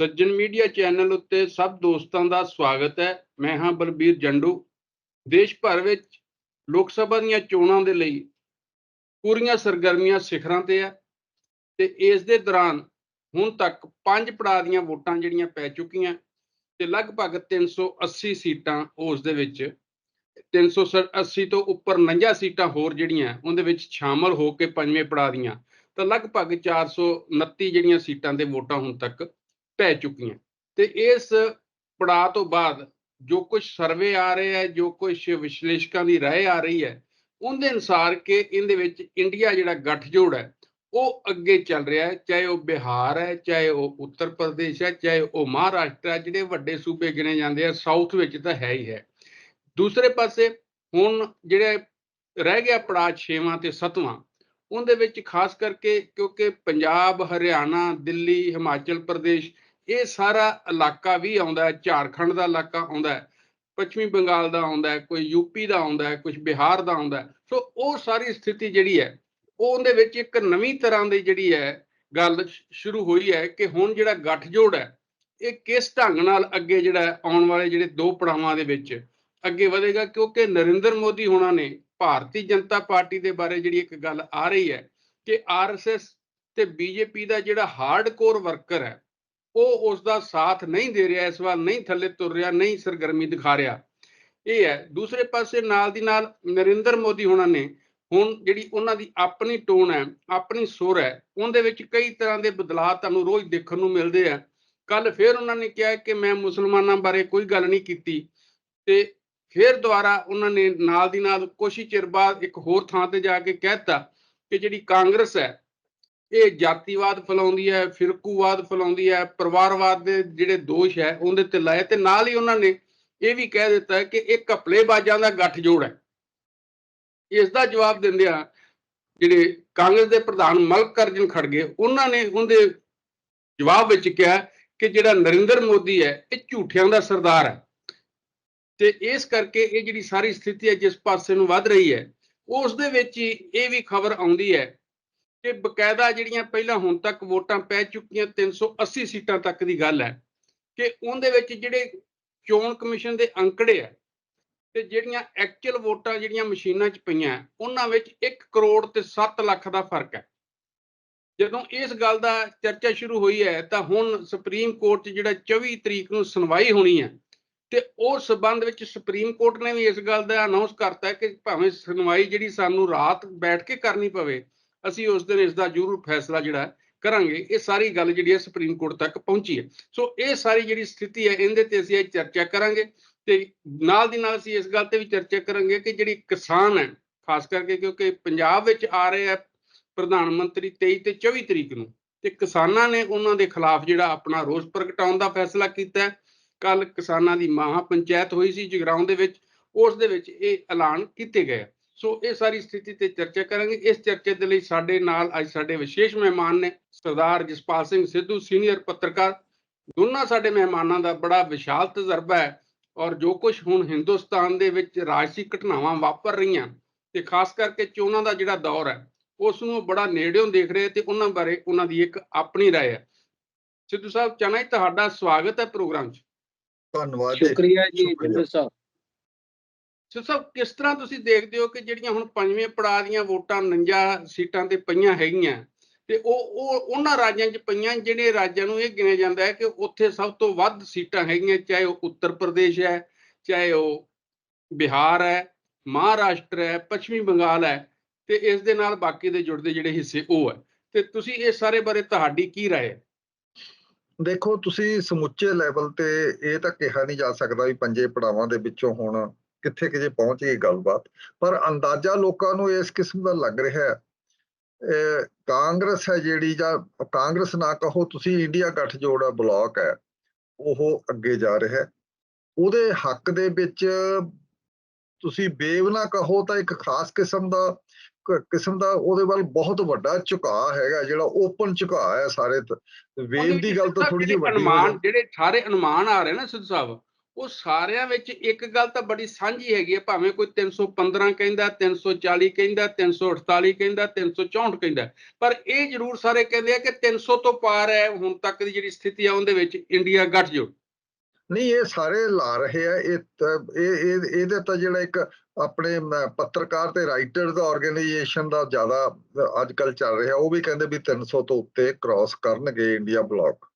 ਸੱਜਣ media channel ਉੱਤੇ ਸਭ ਦੋਸਤਾਂ ਦਾ ਸਵਾਗਤ ਹੈ। ਮੈਂ ਹਾਂ ਬਲਬੀਰ ਜੰਡੂ। ਦੇਸ਼ ਭਰ ਵਿੱਚ ਲੋਕ ਸਭਾ ਦੀਆਂ ਚੋਣਾਂ ਦੇ ਲਈ ਪੂਰੀਆਂ ਸਰਗਰਮੀਆਂ ਸਿਖਰਾਂ ਤੇ ਹੈ ਤੇ ਇਸ ਦੇ ਦੌਰਾਨ ਹੁਣ ਤੱਕ ਪੰਜ ਪੜਾਅ ਦੀਆਂ ਵੋਟਾਂ ਜਿਹੜੀਆਂ ਪੈ ਚੁੱਕੀਆਂ ਤੇ ਲਗਭਗ 380 ਸੀਟਾਂ ਉਸ ਦੇ ਵਿੱਚ 380 ਤੋਂ ਉੱਪਰ 49 ਸੀਟਾਂ ਹੋਰ ਜਿਹੜੀਆਂ ਉਹਦੇ ਵਿੱਚ ਸ਼ਾਮਲ ਹੋ ਕੇ ਪੰਜਵੇਂ ਪੜਾਅ ਦੀਆਂ, ਤਾਂ ਲਗਭਗ 429 ਜਿਹੜੀਆਂ ਸੀਟਾਂ 'ਤੇ ਵੋਟਾਂ ਹੁਣ ਤੱਕ ਪੈ ਚੁੱਕੀਆਂ ਤੇ ਇਸ ਪੜਾਅ ਤੋਂ ਬਾਅਦ ਜੋ ਕੁਝ ਸਰਵੇ ਆ ਰਹੇ ਹੈ ਜੋ ਕੁਝ ਵਿਸ਼ਲੇਸ਼ਕਾਂ ਦੀ رائے ਆ ਰਹੀ ਹੈ ਉਹਦੇ ਅਨੁਸਾਰ ਕਿ ਇਹਦੇ ਵਿੱਚ ਇੰਡੀਆ ਜਿਹੜਾ ਗੱਠਜੋੜ ਹੈ ਉਹ ਅੱਗੇ ਚੱਲ ਰਿਹਾ ਹੈ ਚਾਹੇ ਉਹ ਬਿਹਾਰ ਹੈ ਚਾਹੇ ਉਹ ਉੱਤਰ ਪ੍ਰਦੇਸ਼ ਹੈ ਚਾਹੇ ਉਹ ਮਹਾਰਾਸ਼ਟਰ ਹੈ ਜਿਹੜੇ ਵੱਡੇ ਸੂਬੇ ਗਿਣੇ ਜਾਂਦੇ ਆ ਸਾਊਥ ਵਿੱਚ ਤਾਂ ਹੈ ਹੀ ਹੈ ਦੂਸਰੇ ਪਾਸੇ ਹੁਣ ਜਿਹੜੇ ਰਹਿ ਗਿਆ ਪੜਾਅ 6ਵਾਂ ਤੇ 7ਵਾਂ ਉਹਦੇ ਵਿੱਚ ਖਾਸ ਕਰਕੇ ਕਿਉਂਕਿ ਪੰਜਾਬ ਹਰਿਆਣਾ ਦਿੱਲੀ ਹਿਮਾਚਲ ਪ੍ਰਦੇਸ਼ ਇਹ ਸਾਰਾ ਇਲਾਕਾ ਵੀ ਆਉਂਦਾ ਹੈ, ਝਾਰਖੰਡ ਦਾ ਇਲਾਕਾ ਆਉਂਦਾ ਹੈ, ਪੱਛਮੀ ਬੰਗਾਲ ਦਾ ਆਉਂਦਾ ਹੈ, ਕੋਈ ਯੂਪੀ ਦਾ ਆਉਂਦਾ ਹੈ ਕੁਝ ਬਿਹਾਰ ਦਾ ਆਉਂਦਾ ਸੋ ਉਹ ਸਾਰੀ ਸਥਿਤੀ ਜਿਹੜੀ ਹੈ, ਉਹ ਉਹਦੇ ਵਿੱਚ ਇੱਕ ਨਵੀਂ ਤਰ੍ਹਾਂ ਦੀ ਜਿਹੜੀ ਹੈ ਗੱਲ ਸ਼ੁਰੂ ਹੋਈ ਹੈ ਕਿ ਹੁਣ ਜਿਹੜਾ ਗੱਠਜੋੜ ਹੈ, ਇਹ ਕਿਸ ਢੰਗ ਨਾਲ ਅੱਗੇ ਜਿਹੜਾ ਆਉਣ ਵਾਲੇ ਜਿਹੜੇ ਦੋ ਪੜਾਵਾਂ ਦੇ ਵਿੱਚ ਅੱਗੇ ਵਧੇਗਾ? ਕਿਉਂਕਿ ਨਰਿੰਦਰ ਮੋਦੀ ਹੋਣਾ ਨੇ ਭਾਰਤੀ ਜਨਤਾ ਪਾਰਟੀ ਦੇ ਬਾਰੇ ਜਿਹੜੀ ਇੱਕ ਗੱਲ ਆ ਰਹੀ ਹੈ ਕਿ ਆਰਐਸਐਸ ਤੇ ਬੀਜੇਪੀ ਦਾ ਜਿਹੜਾ ਹਾਰਡਕੋਰ ਵਰਕਰ ਹੈ ਉਹ ਉਸ ਦਾ ਸਾਥ ਨਹੀਂ ਦੇ ਰਿਹਾ, ਇਸ ਵਾਰ ਨਹੀਂ ਥੱਲੇ ਤੁਰ ਰਿਹਾ, ਨਹੀਂ ਸਰਗਰਮੀ ਦਿਖਾ ਰਿਹਾ। ਇਹ ਹੈ, ਦੂਸਰੇ ਪਾਸੇ ਨਾਲ ਦੀ ਨਾਲ ਨਰਿੰਦਰ ਮੋਦੀ ਹੋਣਾ ਨੇ ਹੁਣ ਜਿਹੜੀ ਉਹਨਾਂ ਦੀ ਆਪਣੀ ਟੋਨ ਹੈ, ਆਪਣੀ ਸੁਰ ਹੈ, ਉਹਦੇ ਵਿੱਚ ਕਈ ਤਰ੍ਹਾਂ ਦੇ ਬਦਲਾਅ ਤੁਹਾਨੂੰ ਰੋਜ਼ ਦੇਖਣ ਨੂੰ ਮਿਲਦੇ ਆ। ਕੱਲ ਫਿਰ ਉਹਨਾਂ ਨੇ ਕਿਹਾ ਕਿ ਮੈਂ ਮੁਸਲਮਾਨਾਂ ਬਾਰੇ ਕੋਈ ਗੱਲ ਨਹੀਂ ਕੀਤੀ ਤੇ ਫਿਰ ਦੁਬਾਰਾ ਉਹਨਾਂ ਨੇ ਨਾਲ ਦੀ ਨਾਲ ਕੁਛ ਹੀ ਚਿਰ ਬਾਅਦ ਇੱਕ ਹੋਰ ਥਾਂ ਤੇ ਜਾ ਕੇ ਕਹਿਤਾ ਕਿ ਜਿਹੜੀ ਕਾਂਗਰਸ ਹੈ ਇਹ ਜਾਤੀਵਾਦ ਫੈਲਾਉਂਦੀ ਹੈ, ਫਿਰਕੂਵਾਦ ਫੈਲਾਉਂਦੀ ਹੈ, ਪਰਿਵਾਰਵਾਦ ਦੇ ਜਿਹੜੇ ਦੋਸ਼ ਹੈ, ਉਹਦੇ ਤੇ ਲਾਏ ਤੇ ਨਾਲ ਹੀ ਉਹਨਾਂ ਨੇ ਇਹ ਵੀ ਕਹਿ ਦਿੱਤਾ ਕਿ ਇਹ ਘਪਲੇਬਾਜ਼ਾਂ ਦਾ ਗੱਠਜੋੜ ਹੈ। ਇਸ ਦਾ ਜਵਾਬ ਦਿੰਦਿਆਂ ਜਿਹੜੇ ਕਾਂਗਰਸ ਦੇ ਪ੍ਰਧਾਨ ਮਲਕ ਅਰਜਨ ਖੜਗੇ, ਉਹਨਾਂ ਨੇ ਉਹਦੇ ਜਵਾਬ ਵਿੱਚ ਕਿਹਾ ਕਿ ਜਿਹੜਾ ਨਰਿੰਦਰ ਮੋਦੀ ਹੈ, ਇਹ ਝੂਠਿਆਂ ਦਾ ਸਰਦਾਰ ਹੈ। ਤੇ ਇਸ ਕਰਕੇ ਇਹ ਜਿਹੜੀ ਸਾਰੀ ਸਥਿਤੀ ਹੈ, ਜਿਸ ਪਾਸੇ ਨੂੰ ਵੱਧ ਰਹੀ ਹੈ, ਉਸ ਦੇ ਵਿੱਚ ਹੀ ਇਹ ਵੀ ਖਬਰ ਆਉਂਦੀ ਹੈ ਕਿ ਬਕਾਇਦਾ ਜਿਹੜੀਆਂ ਪਹਿਲਾਂ ਹੁਣ ਤੱਕ ਵੋਟਾਂ ਪੈ ਚੁੱਕੀਆਂ 380 ਸੀਟਾਂ ਤੱਕ ਦੀ ਗੱਲ ਹੈ ਕਿ ਉਹਦੇ ਵਿੱਚ ਜਿਹੜੇ ਚੋਣ ਕਮਿਸ਼ਨ ਦੇ ਅੰਕੜੇ ਆ ਤੇ ਜਿਹੜੀਆਂ ਐਕਚੁਅਲ ਵੋਟਾਂ ਜਿਹੜੀਆਂ ਮਸ਼ੀਨਾਂ 'ਚ ਪਈਆਂ, ਉਹਨਾਂ ਵਿੱਚ 1 ਕਰੋੜ ਤੇ 7 ਲੱਖ ਦਾ ਫ਼ਰਕ ਹੈ। ਜਦੋਂ ਇਸ ਗੱਲ ਦਾ ਚਰਚਾ ਸ਼ੁਰੂ ਹੋਈ ਹੈ, ਤਾਂ ਹੁਣ ਸੁਪਰੀਮ ਕੋਰਟ 'ਚ ਜਿਹੜਾ 24 ਤਰੀਕ ਨੂੰ ਸੁਣਵਾਈ ਹੋਣੀ ਹੈ, ਤੇ ਉਹ ਸਬੰਧ ਵਿੱਚ ਸੁਪਰੀਮ ਕੋਰਟ ਨੇ ਵੀ ਇਸ ਗੱਲ ਦਾ ਅਨਾਉਂਸ ਕਰਤਾ ਕਿ ਭਾਵੇਂ ਸੁਣਵਾਈ ਜਿਹੜੀ ਸਾਨੂੰ ਰਾਤ ਬੈਠ ਕੇ ਕਰਨੀ ਪਵੇ ਅਸੀਂ ਉਸ ਦਿਨ ਇਸ ਦਾ ਜ਼ਰੂਰ ਫੈਸਲਾ ਜਿਹੜਾ ਕਰਾਂਗੇ। ਇਹ ਸਾਰੀ ਗੱਲ ਜਿਹੜੀ ਹੈ ਸੁਪਰੀਮ ਕੋਰਟ ਤੱਕ ਪਹੁੰਚੀ ਹੈ। ਸੋ ਇਹ ਸਾਰੀ ਜਿਹੜੀ ਸਥਿਤੀ ਹੈ, ਇਹਦੇ ਤੇ ਅਸੀਂ ਇਹ ਚਰਚਾ ਕਰਾਂਗੇ ਤੇ ਨਾਲ ਦੀ ਨਾਲ ਅਸੀਂ ਇਸ ਗੱਲ ਤੇ ਵੀ ਚਰਚਾ ਕਰਾਂਗੇ ਕਿ ਜਿਹੜੀ ਕਿਸਾਨ ਹੈ, ਖਾਸ ਕਰਕੇ ਕਿਉਂਕਿ ਪੰਜਾਬ ਵਿੱਚ ਆ ਰਹੇ ਹੈ ਪ੍ਰਧਾਨ ਮੰਤਰੀ 23 ਤੇ 24 ਤਰੀਕ ਨੂੰ, ਤੇ ਕਿਸਾਨਾਂ ਨੇ ਉਹਨਾਂ ਦੇ ਖਿਲਾਫ ਜਿਹੜਾ ਆਪਣਾ ਰੋਸ ਪ੍ਰਗਟਾਉਣ ਦਾ ਫੈਸਲਾ ਕੀਤਾ ਹੈ। ਕੱਲ ਕਿਸਾਨਾਂ ਦੀ ਮਹਾ ਪੰਚਾਇਤ ਹੋਈ ਸੀ ਜਗਰਾਉਂ ਦੇ ਵਿੱਚ, ਉਸ ਦੇ ਵਿੱਚ ਇਹ ਐਲਾਨ ਕੀਤੇ ਗਏ ਸੋ ਇਹ ਸਾਰੀ ਸਥਿਤੀ ਤੇ ਚਰਚਾ ਕਰਾਂਗੇ ਇਸ ਚਰਚੇ ਦੇ ਲਈ ਸਾਡੇ ਨਾਲ ਅੱਜ ਸਾਡੇ ਵਿਸ਼ੇਸ਼ ਮਹਿਮਾਨ ਨੇ ਸਰਦਾਰ ਜਸਪਾਲ ਸਿੰਘ ਸਿੱਧੂ ਸੀਨੀਅਰ ਪੱਤਰਕਾਰ ਦੋਨਾਂ ਸਾਡੇ ਮਹਿਮਾਨਾਂ ਦਾ ਬੜਾ ਵਿਸ਼ਾਲ ਤਜਰਬਾ ਹੈ ਔਰ ਜੋ ਕੁਝ ਹੁਣ ਹਿੰਦੁਸਤਾਨ ਦੇ ਵਿੱਚ ਰਾਜਸੀ ਘਟਨਾਵਾਂ ਵਾਪਰ ਰਹੀਆਂ ਤੇ ਖਾਸ ਕਰਕੇ ਚੋਣਾਂ ਦਾ ਜਿਹੜਾ ਦੌਰ ਹੈ ਉਸ ਨੂੰ ਬੜਾ ਨੇੜਿਓਂ ਦੇਖ ਰਹੇ ਤੇ ਉਹਨਾਂ ਬਾਰੇ ਉਹਨਾਂ ਦੀ ਇੱਕ ਆਪਣੀ رائے ਹੈ ਸਿੱਧੂ ਸਾਹਿਬ ਚਾਹਨਾ ਤੁਹਾਡਾ ਸਵਾਗਤ ਹੈ ਪ੍ਰੋਗਰਾਮ 'ਚ ਧੰਨਵਾਦ ਜੀ ਸ਼ੁਕਰੀਆ ਜੀ ਸ਼ੁਕਰੀਆ। ਜਿੰਦਰ ਸਾਹਿਬ ਸੋ ਸਭ ਕਿਸ ਤਰ੍ਹਾਂ ਤੁਸੀਂ ਦੇਖਦੇ ਹੋ ਕਿ ਜਿਹੜੀਆਂ ਹੁਣ ਪੰਜਵੇਂ ਪੜਾਅ ਦੀਆਂ ਵੋਟਾਂ 49 ਸੀਟਾਂ ਤੇ ਪਈਆਂ ਹੈਗੀਆਂ ਤੇ ਉਹ ਉਹ ਉਹਨਾਂ ਰਾਜਾਂ 'ਚ ਪਈਆਂ ਜਿਹੜੇ ਰਾਜਾਂ ਨੂੰ ਇਹ ਗਿਣਿਆ ਜਾਂਦਾ ਹੈ ਕਿ ਉੱਥੇ ਸਭ ਤੋਂ ਵੱਧ ਸੀਟਾਂ ਹੈਗੀਆਂ ਚਾਹੇ ਉਹ ਉੱਤਰ ਪ੍ਰਦੇਸ਼ ਹੈ ਚਾਹੇ ਉਹ ਬਿਹਾਰ ਹੈ ਮਹਾਰਾਸ਼ਟਰ ਹੈ ਪੱਛਮੀ ਬੰਗਾਲ ਹੈ ਤੇ ਇਸ ਦੇ ਨਾਲ ਬਾਕੀ ਦੇ ਜੁੜਦੇ ਜਿਹੜੇ ਹਿੱਸੇ ਉਹ ਹੈ ਤੇ ਤੁਸੀਂ ਇਸ ਸਾਰੇ ਬਾਰੇ ਤੁਹਾਡੀ ਕੀ رائے ਹੈ ਦੇਖੋ ਤੁਸੀਂ ਸਮੁੱਚੇ ਲੈਵਲ ਤੇ ਇਹ ਤਾਂ ਕਿਹਾ ਨਹੀਂ ਜਾ ਸਕਦਾ ਵੀ ਪੰਜੇ ਪੜਾਵਾਂ ਦੇ ਵਿੱਚੋਂ ਹੁਣ ਕਿੱਥੇ ਕਿਤੇ ਪਹੁੰਚ ਗਈ ਗੱਲਬਾਤ ਪਰ ਅੰਦਾਜ਼ਾ ਲੋਕਾਂ ਨੂੰ ਇਸ ਕਿਸਮ ਦਾ ਲੱਗ ਰਿਹਾ ਹੈ। ਕਾਂਗਰਸ ਹੈ ਜਿਹੜੀ ਜਾਂ ਕਾਂਗਰਸ ਨਾ ਕਹੋ ਤੁਸੀਂ ਇੰਡੀਆ ਗੱਠਜੋੜ ਬਲਾਕ ਹੈ ਉਹ ਅੱਗੇ ਜਾ ਰਿਹਾ ਹੈ। ਉਹਦੇ ਹੱਕ ਦੇ ਵਿੱਚ ਤੁਸੀਂ ਬੇਵ ਨਾ ਕਹੋ ਤਾਂ ਇੱਕ ਖਾਸ ਕਿਸਮ ਦਾ ਕਿਸਮ ਦਾ ਉਹਦੇ ਵੱਲ ਬਹੁਤ ਵੱਡਾ ਝੁਕਾਅ ਹੈਗਾ ਜਿਹੜਾ ਓਪਨ ਝੁਕਾਅ ਹੈ ਸਾਰੇ ਵੇਵ ਦੀ ਗੱਲ ਤਾਂ ਥੋੜੀ ਜਿਹੀ ਵੱਡੀ ਹੋ ਅਨੁਮਾਨ ਜਿਹੜੇ ਸਾਰੇ ਅਨੁਮਾਨ ਆ ਰਹੇ ਨਾ ਸਿੱਧੂ ਸਾਹਿਬ ਉਹ ਸਾਰਿਆਂ ਵਿੱਚ ਇੱਕ ਗੱਲ ਤਾਂ ਬੜੀ ਸਾਂਝੀ ਹੈਗੀ ਹੈ, ਭਾਵੇਂ ਕੋਈ 315 ਕਹਿੰਦਾ 340 ਕਹਿੰਦਾ 348 ਕਹਿੰਦਾ 364 ਕਹਿੰਦਾ, ਪਰ ਇਹ ਜ਼ਰੂਰ ਸਾਰੇ ਕਹਿੰਦੇ ਆ ਕਿ 300 ਤੋਂ ਪਾਰ ਹੈ, ਹੁਣ ਤੱਕ ਦੀ ਜਿਹੜੀ ਸਥਿਤੀ ਆ ਉਹਦੇ ਵਿੱਚ ਇੰਡੀਆ ਗੱਠਜੋੜ ਨਹੀਂ, ਇਹ ਸਾਰੇ ਲਾ ਰਹੇ ਆ, ਇਹ ਇਹ ਇਹਦੇ ਤਾਂ ਜਿਹੜਾ ਇੱਕ ਆਪਣੇ ਪੱਤਰਕਾਰ ਤੇ ਰਾਈਟਰ ਦਾ ਆਰਗੇਨਾਈਜੇਸ਼ਨ ਦਾ ਜ਼ਿਆਦਾ ਅੱਜ ਕੱਲ ਚੱਲ ਰਿਹਾ, ਉਹ ਵੀ ਕਹਿੰਦੇ ਵੀ 300 ਤੋਂ ਉੱਤੇ ਕ੍ਰਾਸ ਕਰਨਗੇ ਇੰਡੀਆ ਬਲੌਕ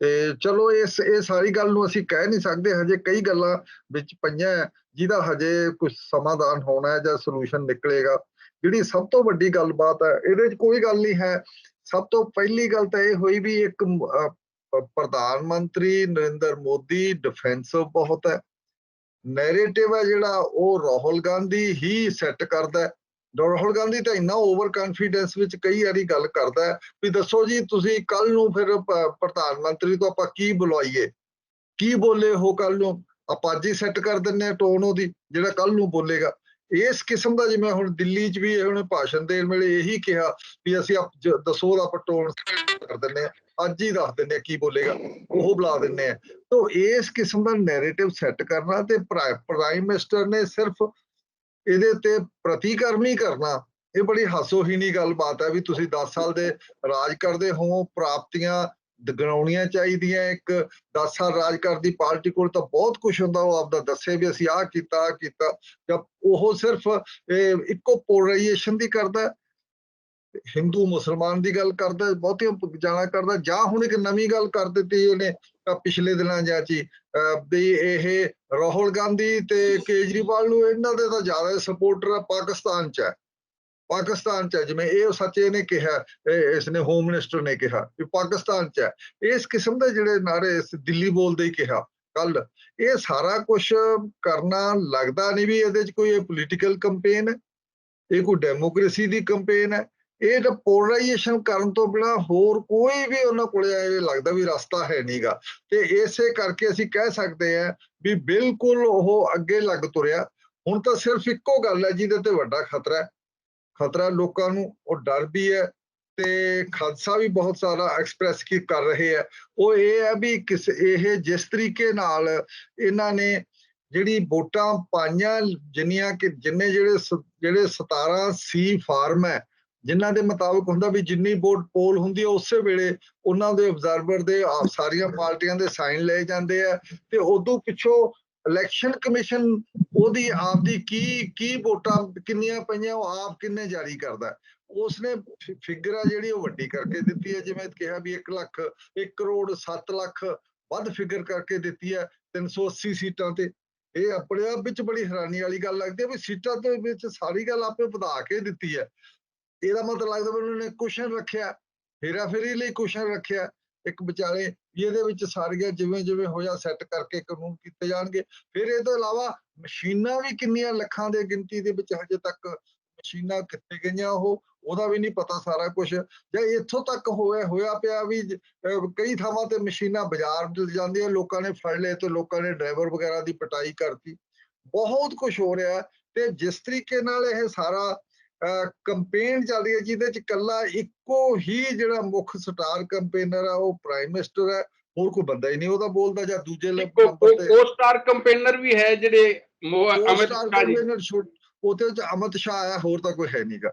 ਤੇ ਚਲੋ ਇਸ ਇਹ ਸਾਰੀ ਗੱਲ ਨੂੰ ਅਸੀਂ ਕਹਿ ਨਹੀਂ ਸਕਦੇ ਹਜੇ ਕਈ ਗੱਲਾਂ ਵਿੱਚ ਪਈਆਂ ਹੈ, ਜਿਹਦਾ ਹਜੇ ਕੁਝ ਸਮਾਧਾਨ ਹੋਣਾ ਹੈ ਜਾਂ ਸੋਲੂਸ਼ਨ ਨਿਕਲੇਗਾ। ਜਿਹੜੀ ਸਭ ਤੋਂ ਵੱਡੀ ਗੱਲਬਾਤ ਹੈ ਇਹਦੇ 'ਚ ਕੋਈ ਗੱਲ ਨਹੀਂ ਹੈ। ਸਭ ਤੋਂ ਪਹਿਲੀ ਗੱਲ ਤਾਂ ਇਹ ਹੋਈ ਵੀ ਇੱਕ ਪ੍ਰਧਾਨ ਮੰਤਰੀ ਨਰਿੰਦਰ ਮੋਦੀ ਡਿਫੈਂਸਿਵ ਬਹੁਤ ਹੈ। ਨੈਰੇਟਿਵ ਹੈ ਜਿਹੜਾ ਉਹ ਰਾਹੁਲ ਗਾਂਧੀ ਹੀ ਸੈੱਟ ਕਰਦਾ ਰਾਹੁਲ ਗਾਂਧੀ ਤਾਂ ਇੰਨਾ ਓਵਰ ਕੌਨਫੀਡੈਂਸ ਵਿੱਚ ਕਈ ਵਾਰੀ ਗੱਲ ਕਰਦਾ ਵੀ ਦੱਸੋ ਜੀ, ਤੁਸੀਂ ਕੱਲ ਨੂੰ ਫਿਰ ਪ੍ਰਧਾਨ ਮੰਤਰੀ ਤੋਂ ਆਪਾਂ ਕੀ ਬੁਲਾਈਏ? ਕੀ ਬੋਲੇ ਉਹ ਕੱਲ ਨੂੰ? ਆਪਾਂ ਅੱਜ ਹੀ ਸੈੱਟ ਕਰ ਦਿੰਨੇ ਆ ਟੋਨ ਉਹਦੀ, ਜਿਹੜਾ ਕੱਲ ਨੂੰ ਬੋਲੇਗਾ। ਇਸ ਕਿਸਮ ਦਾ ਜਿਵੇਂ ਹੁਣ ਦਿੱਲੀ 'ਚ ਵੀ ਉਹਨੇ ਭਾਸ਼ਣ ਦੇਣ ਵੇਲੇ ਇਹੀ ਕਿਹਾ ਵੀ ਅਸੀਂ ਆਪ ਦੱਸੋ ਦਾ ਆਪਾਂ ਟੋਨ ਕਰ ਦਿੰਨੇ ਆ ਅੱਜ ਹੀ ਦੱਸ ਦਿੰਨੇ ਆ ਕੀ ਬੋਲੇਗਾ, ਉਹ ਬੁਲਾ ਦਿੰਨੇ ਆ ਤੋ ਇਸ ਕਿਸਮ ਦਾ ਨੈਰੇਟਿਵ ਸੈੱਟ ਕਰਨਾ ਤੇ ਪ੍ਰਾਈਮ ਮਿਨਿਸਟਰ ਨੇ ਸਿਰਫ ਇਹਦੇ ਉੱਤੇ ਪ੍ਰਤੀਕਰਮ ਹੀ ਕਰਨਾ। ਇਹ ਬੜੀ ਹਾਸੋਹੀਣੀ ਗੱਲ ਬਾਤ ਹੈ ਵੀ ਤੁਸੀਂ 10 ਸਾਲ ਦੇ ਰਾਜ ਕਰਦੇ ਹੋ, ਪ੍ਰਾਪਤੀਆਂ ਦਗਣਾਉਣੀਆਂ ਚਾਹੀਦੀਆਂ। ਇੱਕ 10 ਸਾਲ ਰਾਜ ਕਰਦੀ ਪਾਰਟੀ ਕੋਲ ਤਾਂ ਬਹੁਤ ਕੁਝ ਹੁੰਦਾ, ਉਹ ਆਪਦਾ ਦੱਸੇ ਵੀ ਅਸੀਂ ਆਹ ਕੀਤਾ ਆਹ ਕੀਤਾ। ਜਦ ਉਹ ਸਿਰਫ ਇਹ ਇੱਕੋ ਪੋਲਰਾਈਜੇਸ਼ਨ ਦੀ ਕਰਦਾ ਹਿੰਦੂ ਮੁਸਲਮਾਨ ਦੀ ਗੱਲ ਕਰਦਾ ਬਹੁਤੀਆਂ ਜਾਣਾ ਕਰਦਾ ਜਾਂ ਹੁਣ ਇੱਕ ਨਵੀਂ ਗੱਲ ਕਰ ਦਿੱਤੀ ਉਹਨੇ ਅਹ ਪਿਛਲੇ ਦਿਨਾਂ ਜਾਂ ਚ ਹੀ, ਵੀ ਇਹ ਰਾਹੁਲ ਗਾਂਧੀ ਤੇ ਕੇਜਰੀਵਾਲ ਨੂੰ ਇਹਨਾਂ ਦੇ ਤਾਂ ਜ਼ਿਆਦਾ ਸਪੋਰਟਰ ਆ ਪਾਕਿਸਤਾਨ ਚ ਹੈ ਪਾਕਿਸਤਾਨ ਚ ਹੈ, ਜਿਵੇਂ ਇਹ ਸੱਚੇ ਨੇ ਕਿਹਾ ਇਹ ਇਸਨੇ ਹੋਮ ਮਿਨਿਸਟਰ ਨੇ ਕਿਹਾ ਵੀ ਪਾਕਿਸਤਾਨ ਚ ਹੈ ਇਸ ਕਿਸਮ ਦੇ ਜਿਹੜੇ ਨਾਰੇ ਦਿੱਲੀ ਬੋਲਦੇ ਹੀ ਕਿਹਾ ਕੱਲ ਇਹ ਸਾਰਾ ਕੁਝ ਕਰਨਾ ਲੱਗਦਾ ਨਹੀਂ ਵੀ ਇਹਦੇ ਚ ਕੋਈ ਪੋਲੀਟੀਕਲ ਕੰਪੇਨ ਹੈ ਇਹ ਕੋਈ ਡੈਮੋਕ੍ਰੇਸੀ ਦੀ ਕੰਪੇਨ ਹੈ ਇਹ ਤਾਂ ਪੋਲਰਾਈਜੇਸ਼ਨ ਕਰਨ ਤੋਂ ਬਿਨਾ ਹੋਰ ਕੋਈ ਵੀ ਉਹਨਾਂ ਕੋਲੇ ਇਹ ਲੱਗਦਾ ਵੀ ਰਸਤਾ ਹੈ ਨਹੀਂਗਾ ਤੇ ਇਸੇ ਕਰਕੇ ਅਸੀਂ ਕਹਿ ਸਕਦੇ ਹਾਂ ਵੀ ਬਿਲਕੁਲ ਉਹ ਅੱਗੇ ਲੱਗ ਤੁਰਿਆ। ਹੁਣ ਤਾਂ ਸਿਰਫ ਇੱਕੋ ਗੱਲ ਹੈ, ਜਿਹਦੇ ਤੇ ਵੱਡਾ ਖਤਰਾ ਹੈ। ਖਤਰਾ ਲੋਕਾਂ ਨੂੰ, ਉਹ ਡਰ ਵੀ ਹੈ ਤੇ ਖਾਦਸਾ ਵੀ ਬਹੁਤ ਸਾਰਾ ਐਕਸਪ੍ਰੈਸ ਕੀ ਕਰ ਰਹੇ ਹੈ। ਉਹ ਇਹ ਹੈ ਵੀ ਕਿਸ, ਇਹ ਜਿਸ ਤਰੀਕੇ ਨਾਲ ਇਹਨਾਂ ਨੇ ਜਿਹੜੀ ਵੋਟਾਂ ਪਾਈਆਂ, ਜਿੰਨੀਆਂ ਕਿ, ਜਿੰਨੇ ਜਿਹੜੇ ਸ- ਜਿਹੜੇ 17 ਸੀ ਫਾਰਮ ਹੈ ਜਿਨ੍ਹਾਂ ਦੇ ਮੁਤਾਬਕ ਹੁੰਦਾ ਵੀ ਜਿੰਨੀ ਵੋਟ ਪੋਲ ਹੁੰਦੀ ਹੈ ਉਸੇ ਵੇਲੇ ਉਹਨਾਂ ਦੇ ਆਬਜ਼ਰਵਰ ਦੇ ਸਾਰੀਆਂ ਪਾਰਟੀਆਂ ਦੇ ਸਾਈਨ ਲਏ ਜਾਂਦੇ ਆ ਤੇ ਉਦੋਂ ਪਿੱਛੋਂ ਇਲੈਕਸ਼ਨ ਕਮਿਸ਼ਨ ਉਹਦੀ ਆਪਦੀ ਕੀ ਕੀ ਵੋਟਾਂ ਕਿੰਨੀਆਂ ਪਈਆਂ, ਉਹ ਆਪ ਕਿੰਨੇ ਜਾਰੀ ਕਰਦਾ। ਉਸਨੇ ਫਿਗਰ ਆ ਜਿਹੜੀ ਉਹ ਵੱਡੀ ਕਰਕੇ ਦਿੱਤੀ ਹੈ ਜਿਵੇਂ ਕਿਹਾ ਵੀ 1 ਲੱਖ 1 ਕਰੋੜ 7 ਲੱਖ ਵੱਧ ਫਿਗਰ ਕਰਕੇ ਦਿੱਤੀ ਹੈ 380 ਸੀਟਾਂ ਤੇ। ਇਹ ਆਪਣੇ ਆਪ ਵਿੱਚ ਬੜੀ ਹੈਰਾਨੀ ਵਾਲੀ ਗੱਲ ਲੱਗਦੀ ਹੈ ਵੀ ਸੀਟਾਂ ਦੇ ਵਿੱਚ ਸਾਰੀ ਗੱਲ ਆਪੇ ਵਧਾ ਕੇ ਦਿੱਤੀ ਹੈ ਇਹਦਾ ਮਤਲਬ ਲੱਗਦਾ ਵੀ ਉਹਨਾਂ ਨੇ ਕੁਸ਼ਨ ਰੱਖਿਆ ਫੇਰਾ ਫੇਰੀ ਲਈ ਕੁਸ਼ਨ ਰੱਖਿਆ। ਇੱਕ ਵਿਚਾਰੇ ਇਹਦੇ ਵਿੱਚ ਸਾਰੀਆਂ ਜਿਵੇਂ ਜਿਵੇਂ ਹੋਇਆ ਸੈੱਟ ਕਰਕੇ ਕਾਨੂੰਨ ਕੀਤੇ ਜਾਣਗੇ। ਫਿਰ ਇਹ ਤੋਂ ਇਲਾਵਾ ਮਸ਼ੀਨਾਂ ਵੀ ਕਿੰਨੀਆਂ ਲੱਖਾਂ ਦੇ ਗਿਣਤੀ ਦੇ ਵਿੱਚ ਹਜੇ ਤੱਕ ਮਸ਼ੀਨਾਂ ਕਿੱਥੇ ਗਈਆਂ, ਉਹ, ਉਹਦਾ ਵੀ ਨਹੀਂ ਪਤਾ ਸਾਰਾ ਕੁਝ ਜਾਂ ਇੱਥੋਂ ਤੱਕ ਹੋਇਆ ਹੋਇਆ ਪਿਆ ਵੀ ਕਈ ਥਾਵਾਂ ਤੇ ਮਸ਼ੀਨਾਂ ਬਾਜ਼ਾਰ ਚ ਜਾਂਦੀਆਂ, ਲੋਕਾਂ ਨੇ ਫੜ ਲਏ ਤੇ ਲੋਕਾਂ ਨੇ ਡਰਾਈਵਰ ਵਗੈਰਾ ਦੀ ਪਟਾਈ ਕਰਤੀ। ਬਹੁਤ ਕੁਝ ਹੋ ਰਿਹਾ ਤੇ ਜਿਸ ਤਰੀਕੇ ਨਾਲ ਇਹ ਸਾਰਾ ਕੰਪੇਨ ਚੱਲ ਰਹੀ ਹੈ ਜਿਹਦੇ ਚ ਕੱਲਾ ਇੱਕੋ ਹੀ ਜਿਹੜਾ ਮੁੱਖ ਸਟਾਰ ਕੰਪੇਨਰ ਆ ਉਹ ਪ੍ਰਾਈਮ ਮਿਨਿਸਟਰ ਹੈ ਹੋਰ ਕੋਈ ਬੰਦਾ ਹੀ ਨਹੀਂ ਉਹਦਾ ਬੋਲਦਾ ਜਾਂ ਦੂਜੇ ਲ- ਨੰਬਰ ਤੇ ਕੋ ਸਟਾਰ ਕੰਪੇਨਰ ਵੀ ਹੈ ਜਿਹੜੇ ਅਮਿਤ ਸ਼ਾਹ ਜੀ। ਉਹਦੇ ਚ ਅਮਿਤ ਸ਼ਾਹ ਆਇਆ ਹੋਰ ਤਾਂ ਕੋਈ ਹੈ ਨਹੀਂਗਾ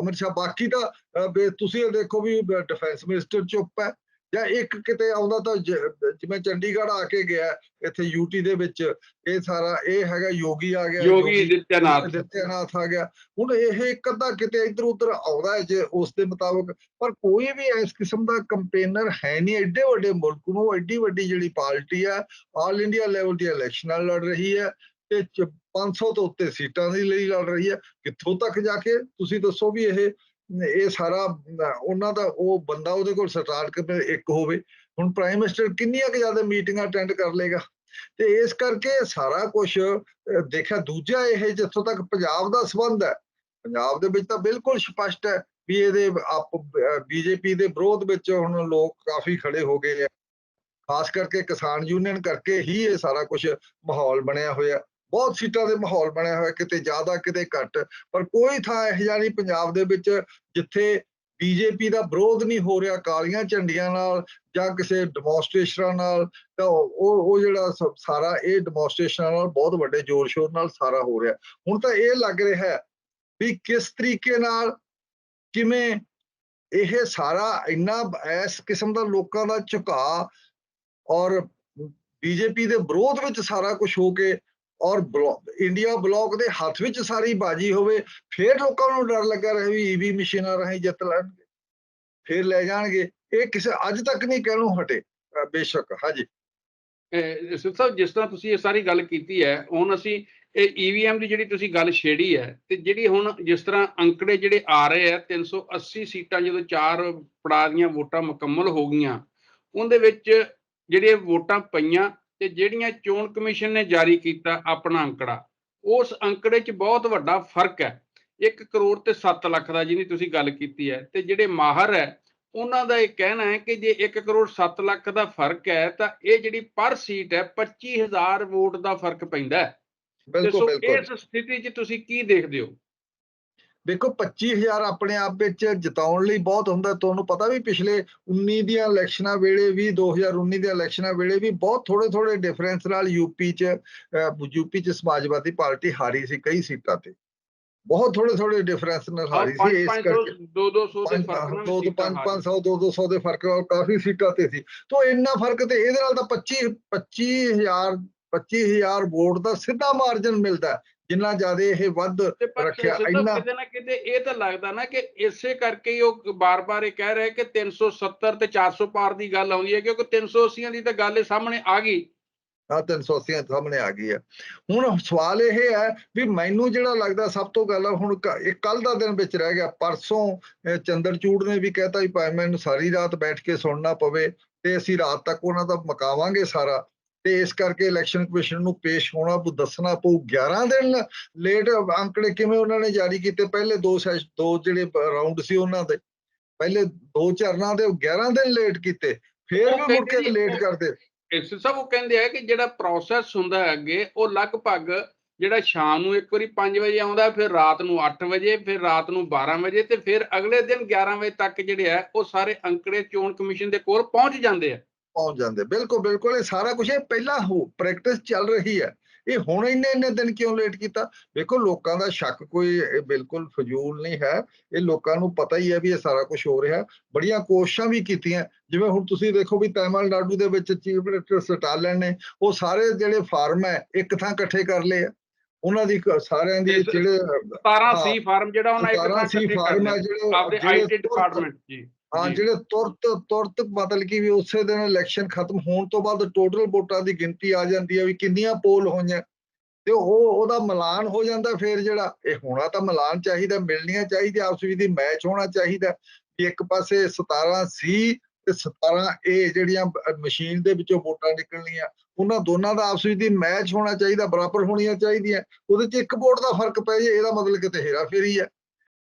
ਅਮਿਤ ਸ਼ਾਹ ਬਾਕੀ ਤਾਂ ਤੁਸੀਂ ਦੇਖੋ ਵੀ ਡਿਫੈਂਸ ਮਿਨਿਸਟਰ ਚੁੱਪ ਹੈ। ਜਾਂ ਇੱਕ ਕਿਤੇ ਆਉਂਦਾ ਤਾਂ ਜਿਵੇਂ ਚੰਡੀਗੜ੍ਹ ਆ ਕੇ ਗਿਆ ਇੱਥੇ ਯੂਟੀ ਦੇ ਵਿੱਚ ਇਹ ਸਾਰਾ ਇਹ ਹੈਗਾ ਯੋਗੀ ਆ ਗਿਆ ਯੋਗੀ ਆਦਿੱਤਿਆਨਾਥ ਆਦਿੱਤਿਆਨਾਥ ਆ ਗਿਆ। ਹੁਣ ਇਹ ਇੱਕ ਅੱਧਾ ਕਿਤੇ ਇੱਧਰ ਉੱਧਰ ਆਉਂਦਾ ਜੇ ਉਸ ਦੇ ਮੁਤਾਬਕ ਪਰ ਕੋਈ ਵੀ ਇਸ ਕਿਸਮ ਦਾ ਕੰਪੇਨਰ ਹੈ ਨਹੀਂ। ਐਡੇ ਵੱਡੇ ਮੁਲਕ ਨੂੰ ਐਡੀ ਵੱਡੀ ਜਿਹੜੀ ਪਾਰਟੀ ਆ ਆਲ ਇੰਡੀਆ ਲੈਵਲ ਦੀ ਇਲੈਕਸ਼ਨਾਂ ਲੜ ਰਹੀ ਹੈ ਤੇ ਚ- 500 ਤੋਂ ਉੱਤੇ ਸੀਟਾਂ ਦੇ ਲਈ ਲੜ ਰਹੀ ਹੈ। ਕਿੱਥੋਂ ਤੱਕ ਜਾ ਕੇ? ਤੁਸੀਂ ਦੱਸੋ ਵੀ ਇਹ ਇਹ ਸਾਰਾ, ਉਹਨਾਂ ਦਾ ਉਹ ਬੰਦਾ ਉਹਦੇ ਕੋਲ ਸਟਾਰਟ ਕਰ ਇੱਕ ਹੋਵੇ। ਹੁਣ ਪ੍ਰਾਈਮ ਮਿਨਿਸਟਰ ਕਿੰਨੀਆਂ ਕਿ ਜ਼ਿਆਦਾ ਮੀਟਿੰਗਾਂ ਅਟੈਂਡ ਕਰ ਲੇਗਾ ਤੇ ਇਸ ਕਰਕੇ ਸਾਰਾ ਕੁਝ ਦੇਖਿਆ, ਦੂਜਾ ਇਹ ਜਿੱਥੋਂ ਤੱਕ ਪੰਜਾਬ ਦਾ ਸੰਬੰਧ ਹੈ। ਪੰਜਾਬ ਦੇ ਵਿੱਚ ਤਾਂ ਬਿਲਕੁਲ ਸਪਸ਼ਟ ਹੈ ਵੀ ਇਹਦੇ ਆਪ ਬੀਜੇਪੀ ਦੇ ਵਿਰੋਧ ਵਿੱਚ ਹੁਣ ਲੋਕ ਕਾਫੀ ਖੜੇ ਹੋ ਗਏ ਆ। ਖਾਸ ਕਰਕੇ ਕਿਸਾਨ ਯੂਨੀਅਨ ਕਰਕੇ ਹੀ ਇਹ ਸਾਰਾ ਕੁਝ ਮਾਹੌਲ ਬਣਿਆ ਹੋਇਆ। ਬਹੁਤ ਸੀਟਾਂ ਦੇ ਮਾਹੌਲ ਬਣਿਆ ਹੋਇਆ, ਕਿਤੇ ਜ਼ਿਆਦਾ, ਕਿਤੇ ਘੱਟ। ਪਰ ਕੋਈ ਥਾਂ ਇਹੋ ਜਿਹਾ ਨਹੀਂ ਪੰਜਾਬ ਦੇ ਵਿੱਚ ਜਿੱਥੇ ਬੀਜੇਪੀ ਦਾ ਵਿਰੋਧ ਨਹੀਂ ਹੋ ਰਿਹਾ, ਕਾਲੀਆਂ ਝੰਡੀਆਂ ਨਾਲ ਜਾਂ ਕਿਸੇ ਡੈਮੋਨਸਟ੍ਰੇਸ਼ਨਾਂ ਨਾਲ, ਤਾਂ ਉਹ ਉਹ ਜਿਹੜਾ ਸ- ਸਾਰਾ ਇਹ ਡੈਮੋਨਸਟ੍ਰੇਸ਼ਨਾਂ ਨਾਲ ਬਹੁਤ ਵੱਡੇ ਜ਼ੋਰ ਸ਼ੋਰ ਨਾਲ ਸਾਰਾ ਹੋ ਰਿਹਾ। ਹੁਣ ਤਾਂ ਇਹ ਲੱਗ ਰਿਹਾ ਹੈ ਵੀ ਕਿਸ ਤਰੀਕੇ ਨਾਲ ਕਿਵੇਂ ਇਹ ਸਾਰਾ ਇੰਨਾ ਇਸ ਕਿਸਮ ਦਾ ਲੋਕਾਂ ਦਾ ਝੁਕਾਅ ਔਰ ਬੀਜੇਪੀ ਦੇ ਵਿਰੋਧ ਵਿੱਚ ਸਾਰਾ ਕੁਝ ਹੋ ਕੇ ਔਰ ਇੰਡੀਆ ਬਲੌਕ ਦੇ ਹੱਥ ਵਿੱਚ ਸਾਰੀ ਬਾਜੀ ਹੋਵੇ, ਫਿਰ ਲੋਕਾਂ ਨੂੰ ਡਰ ਲੱਗਾ ਰਹੇ ਵੀ ਈਵੀ ਮਸ਼ੀਨਾਂ ਰਾਹੀਂ ਜਿੱਤ ਲੈਣਗੇ। ਫਿਰ ਲੈ ਜਾਣਗੇ। ਇਹ ਕਿਸੇ ਅੱਜ ਤੱਕ ਨਹੀਂ ਕਹਿਣੋਂ ਹਟੇ ਬੇਸ਼ੱਕ, ਹਾਂਜੀ। ਅਹ ਸਾਹਿਬ, ਜਿਸ ਤਰ੍ਹਾਂ ਤੁਸੀਂ ਇਹ ਸਾਰੀ ਗੱਲ ਕੀਤੀ ਹੈ, ਹੁਣ ਅਸੀਂ ਇਹ ਈਵੀਐਮ ਦੀ ਜਿਹੜੀ ਤੁਸੀਂ ਗੱਲ ਛੇੜੀ ਹੈ, ਤੇ ਜਿਹੜੀ ਹੁਣ ਜਿਸ ਤਰ੍ਹਾਂ ਅੰਕੜੇ ਜਿਹੜੇ ਆ ਰਹੇ ਆ 380 ਸੀਟਾਂ ਜਦੋਂ ਚਾਰ ਪੜਾਅ ਦੀਆਂ ਵੋਟਾਂ ਮੁਕੰਮਲ ਹੋ ਗਈਆਂ, ਉਹਦੇ ਵਿੱਚ ਜਿਹੜੀਆਂ ਵੋਟਾਂ ਪਈਆਂ ਤੇ ਜਿਹੜੀਆਂ ਚੋਣ ਕਮਿਸ਼ਨ ਨੇ ਜਾਰੀ ਕੀਤਾ ਆਪਣਾ ਅੰਕੜਾ ਉਸ ਅੰਕੜੇ 'ਚ ਬਹੁਤ ਵੱਡਾ ਫ਼ਰਕ ਹੈ। 1 ਕਰੋੜ ਤੇ 7 ਲੱਖ ਦਾ ਜਿਹਦੀ ਤੁਸੀਂ ਗੱਲ ਕੀਤੀ ਹੈ ਤੇ ਜਿਹੜੇ ਮਾਹਰ ਹੈ ਉਹਨਾਂ ਦਾ ਇਹ ਕਹਿਣਾ ਹੈ ਕਿ ਜੇ 1 ਕਰੋੜ 7 ਲੱਖ ਦਾ ਫ਼ਰਕ ਹੈ ਤਾਂ ਇਹ ਜਿਹੜੀ ਪਰ ਸੀਟ ਹੈ 25000 ਵੋਟ ਦਾ ਫ਼ਰਕ ਪੈਂਦਾ ਹੈ। ਬਿਲਕੁਲ ਬਿਲਕੁਲ। ਇਸ ਸਥਿਤੀ 'ਚ ਤੁਸੀਂ ਕੀ ਦੇਖਦੇ ਹੋ? ਦੇਖੋ 25000 ਆਪਣੇ ਆਪ ਵਿੱਚ ਜਿਤਾਉਣ ਲਈ ਬਹੁਤ ਹੁੰਦਾ। ਤੁਹਾਨੂੰ ਪਤਾ ਵੀ ਪਿਛਲੇ 19 ਦੀਆਂ ਇਲੈਕਸ਼ਨਾਂ ਵੇਲੇ ਵੀ 2019 ਦੀਆਂ ਇਲੈਕਸ਼ਨਾਂ ਵੇਲੇ ਵੀ ਬਹੁਤ ਥੋੜੇ ਥੋੜੇ ਡਿਫਰੈਂਸ ਨਾਲ ਯੂਪੀ 'ਚ ਯੂਪੀ 'ਚ ਸਮਾਜਵਾਦੀ ਪਾਰਟੀ ਹਾਰੀ ਸੀ ਕਈ ਸੀਟਾਂ ਤੇ। ਬਹੁਤ ਥੋੜੇ ਥੋੜੇ ਡਿਫਰੈਂਸ ਨਾਲ ਹਾਰੀ ਸੀ ਇਸ ਕਰਕੇ। 2 200 ਦੇ ਫ਼ਰਕ ਨਾਲ ਦੋ ਸੀਟਾਂ ਪੰਜ ਹਾਰ ਪੰਜ ਸੌ ਦੋ ਫ਼ਰਕ ਨਾਲ ਕਾਫੀ ਸੀਟਾਂ ਤੇ ਸੀ। ਤੋਂ ਇੰਨਾ ਫ਼ਰਕ ਤੇ ਇਹਦੇ ਨਾਲ ਤਾਂ 25 25000 25000 ਵੋਟ ਦਾ ਸਿੱਧਾ ਮਾਰਜਨ ਮਿਲਦਾ। ਜਿੰਨਾ ਜ਼ਿਆਦਾ ਇਹ ਵੱਧ ਰੱਖਿਆ ਇੰਨਾ ਕਿਤੇ ਨਾ ਕਿਤੇ ਇਹ ਤਾਂ ਲੱਗਦਾ ਨਾ ਕਿ ਇਸੇ ਕਰਕੇ ਹੀ ਉਹ ਬਾਰ-ਬਾਰ ਇਹ ਕਹਿ ਰਹੇ ਕਿ 370 ਤੇ 400 ਪਾਰ ਦੀ ਗੱਲ ਆਉਂਦੀ ਹੈ ਕਿਉਂਕਿ 380 ਦੀ ਤਾਂ ਗੱਲ ਇਹ ਸਾਹਮਣੇ ਆ ਗਈ। ਆ 380 ਸਾਹਮਣੇ ਆ ਗਈ ਹੈ। ਹੁਣ ਸਵਾਲ ਇਹ ਹੈ ਵੀ ਮੈਨੂੰ ਜਿਹੜਾ ਲੱਗਦਾ ਸਭ ਤੋਂ ਗੱਲ ਹੁਣ ਇਹ ਕੱਲ ਦਾ ਦਿਨ ਵਿੱਚ ਰਹਿ ਗਿਆ ਪਰਸੋਂ ਚੰਦਰਚੂੜ ਨੇ ਵੀ ਕਹਿਤਾ ਵੀ ਭਾਵੇਂ ਮੈਨੂੰ ਸਾਰੀ ਰਾਤ ਬੈਠ ਕੇ ਸੁਣਨਾ ਪਵੇ ਤੇ ਅਸੀਂ ਰਾਤ ਤੱਕ ਉਹਨਾਂ ਦਾ ਮਕਾਵਾਂਗੇ ਸਾਰਾ। ਤੇ ਇਸ ਕਰਕੇ ਇਲੈਕਸ਼ਨ ਕਮਿਸ਼ਨ ਨੂੰ ਪੇਸ਼ ਹੋਣਾ ਪਊ, ਦੱਸਣਾ ਪਊ। 11 ਦਿਨ ਲੇਟ ਅੰਕੜੇ ਕਿਵੇਂ ਉਹਨਾਂ ਨੇ ਜਾਰੀ ਕੀਤੇ? ਪਹਿਲੇ ਦੋ ਸੈਸ਼ ਦੋ ਜਿਹੜੇ ਰਾਉਂਡ ਸੀ ਉਹਨਾਂ ਦੇ। ਪਹਿਲੇ ਦੋ ਚਰਨਾਂ ਦੇ 11 ਦਿਨ ਲੇਟ ਕੀਤੇ। ਫੇਰ ਵੀ ਮੁੜ ਕੇ ਲੇਟ ਕਰਦੇ। ਇਸ ਸਭ ਉਹ ਕਹਿੰਦੇ ਆ ਕਿ ਜਿਹੜਾ ਪ੍ਰੋਸੈਸ ਹੁੰਦਾ ਹੈ ਅੱਗੇ, ਉਹ ਲਗਭਗ ਜਿਹੜਾ ਸ਼ਾਮ ਨੂੰ ਇੱਕ ਵਾਰੀ 5 ਵਜੇ ਆਉਂਦਾ, ਫਿਰ ਰਾਤ ਨੂੰ 8 ਵਜੇ, ਫਿਰ ਰਾਤ ਨੂੰ 12 ਵਜੇ ਤੇ ਫਿਰ ਅਗਲੇ ਦਿਨ 11 ਵਜੇ ਤੱਕ ਜਿਹੜੇ ਆ, ਉਹ ਸਾਰੇ ਅੰਕੜੇ ਚੋਣ ਕਮਿਸ਼ਨ ਦੇ ਕੋਲ ਪਹੁੰਚ ਜਾਂਦੇ ਆ। ਪਹੁੰਚ ਜਾਂਦੇ। ਬਿਲਕੁਲ ਬਿਲਕੁਲ ਇਹ ਸਾਰਾ ਕੁਝ ਇਹ ਪਹਿਲਾਂ ਹੋ ਪ੍ਰੈਕਟਿਸ ਚੱਲ ਰਹੀ ਹੈ। ਇਹ ਹੁਣ ਇੰਨੇ ਇੰਨੇ ਦਿਨ ਕਿਉਂ ਲੇਟ ਕੀਤਾ? ਵੇਖੋ ਲੋਕਾਂ ਦਾ ਸ਼ੱਕ ਕੋਈ ਬਿਲਕੁਲ ਫਜ਼ੂਲ ਨਹੀਂ ਹੈ। ਇਹ ਲੋਕਾਂ ਨੂੰ ਪਤਾ ਹੀ ਹੈ ਵੀ ਇਹ ਸਾਰਾ ਕੁਝ ਹੋ ਰਿਹਾ। ਬੜੀਆਂ ਕੋਸ਼ਿਸ਼ਾਂ ਵੀ ਕੀਤੀਆਂ। ਜਿਵੇਂ ਹੁਣ ਤੁਸੀਂ ਦੇਖੋ ਵੀ ਤਾਮਿਲਨਾਡੂ ਦੇ ਵਿੱਚ ਚੀਫ ਮਿਨਿਸਟਰ ਸਟਾਲਨ ਨੇ ਉਹ ਸਾਰੇ ਜਿਹੜੇ ਫਾਰਮ ਹੈ ਇੱਕ ਥਾਂ ਇਕੱਠੇ ਕਰ ਲਏ ਉਹਨਾਂ ਦੀ ਸਾਰਿਆਂ ਦੀ ਜਿਹੜੇ 17 ਸੀ ਫਾਰਮ ਜਿਹੜਾ ਉਹਨਾਂ ਇੱਕ 17 ਥਾਂ ਇਕੱਠੇ ਕਰ। ਜਿਹੜੇ ਆਪਦੇ ਆਈਟੀ ਡਿਪਾਰਟਮੈਂਟ ਜੀ। ਹਾਂ। ਜਿਹੜੇ ਤੁਰਤ ਤੁਰਤ ਮਤਲਬ ਕਿ ਵੀ ਉਸੇ ਦਿਨ ਇਲੈਕਸ਼ਨ ਖਤਮ ਹੋਣ ਤੋਂ ਬਾਅਦ ਟੋਟਲ ਵੋਟਾਂ ਦੀ ਗਿਣਤੀ ਆ ਜਾਂਦੀ ਹੈ ਵੀ ਕਿੰਨੀਆਂ ਪੋਲ ਹੋਈਆਂ। ਤੇ ਉਹ ਉਹਦਾ ਮਿਲਾਨ ਹੋ ਜਾਂਦਾ ਫਿਰ ਜਿਹੜਾ ਇਹ ਹੋਣਾ ਤਾਂ ਮਿਲਾਨ ਚਾਹੀਦਾ ਮਿਲਣੀਆਂ ਚਾਹੀਦੀ ਆਪਸ ਵਿੱਚ ਦੀ ਮੈਚ ਹੋਣਾ ਚਾਹੀਦਾ। ਕਿ ਇੱਕ ਪਾਸੇ 17 ਸੀ ਤੇ 17 ਇਹ ਜਿਹੜੀਆਂ ਮਸ਼ੀਨ ਦੇ ਵਿੱਚੋਂ ਵੋਟਾਂ ਨਿਕਲਣੀਆਂ ਉਹਨਾਂ ਦੋਨਾਂ ਦਾ ਆਪਸ ਵਿੱਚ ਦੀ ਮੈਚ ਹੋਣਾ ਚਾਹੀਦਾ ਬਰਾਬਰ ਹੋਣੀਆਂ ਚਾਹੀਦੀਆਂ। ਉਹਦੇ 'ਚ ਇੱਕ ਵੋਟ ਦਾ ਫ਼ਰਕ ਪੈ ਜੇ ਇਹਦਾ ਮਤਲਬ ਕਿਤੇ ਹੇਰਾ ਫੇਰੀ ਹੈ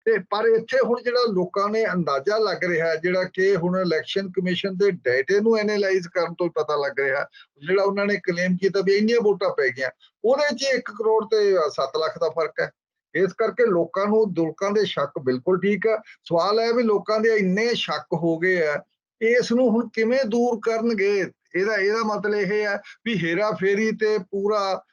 ਤੇ ਪਰ ਇੱਥੇ ਹੁਣ ਜਿਹੜਾ ਲੋਕਾਂ ਨੇ ਅੰਦਾਜ਼ਾ ਲੱਗ ਰਿਹਾ ਜਿਹੜਾ ਕਿ ਹੁਣ ਇਲੈਕਸ਼ਨ ਕਮਿਸ਼ਨ ਦੇ ਡਾਟੇ ਨੂੰ ਐਨਾਲਾਈਜ਼ ਕਰਨ ਤੋਂ ਪਤਾ ਲੱਗ ਰਿਹਾ, ਜਿਹੜਾ ਉਹਨਾਂ ਨੇ ਕਲੇਮ ਕੀਤਾ ਵੀ ਇੰਨੀਆਂ ਵੋਟਾਂ ਪੈ ਗਈਆਂ, ਉਹਦੇ 'ਚ 1 ਕਰੋੜ ਤੇ 7 ਲੱਖ ਦਾ ਫ਼ਰਕ ਹੈ। ਇਸ ਕਰਕੇ ਲੋਕਾਂ ਨੂੰ, ਦੁਲਕਾਂ ਦੇ ਸ਼ੱਕ ਬਿਲਕੁਲ ਠੀਕ ਹੈ। ਸਵਾਲ ਹੈ ਵੀ ਲੋਕਾਂ ਦੇ ਇੰਨੇ ਸ਼ੱਕ ਹੋ ਗਏ ਆ ਇਸ ਨੂੰ ਹੁਣ ਕਿਵੇਂ ਦੂਰ ਕਰਨਗੇ? ਇਹਦਾ ਇਹਦਾ ਮਤਲਬ ਇਹ ਹੈ ਵੀ ਹੇਰਾ ਫੇਰੀ ਤੇ ਪੂਰਾ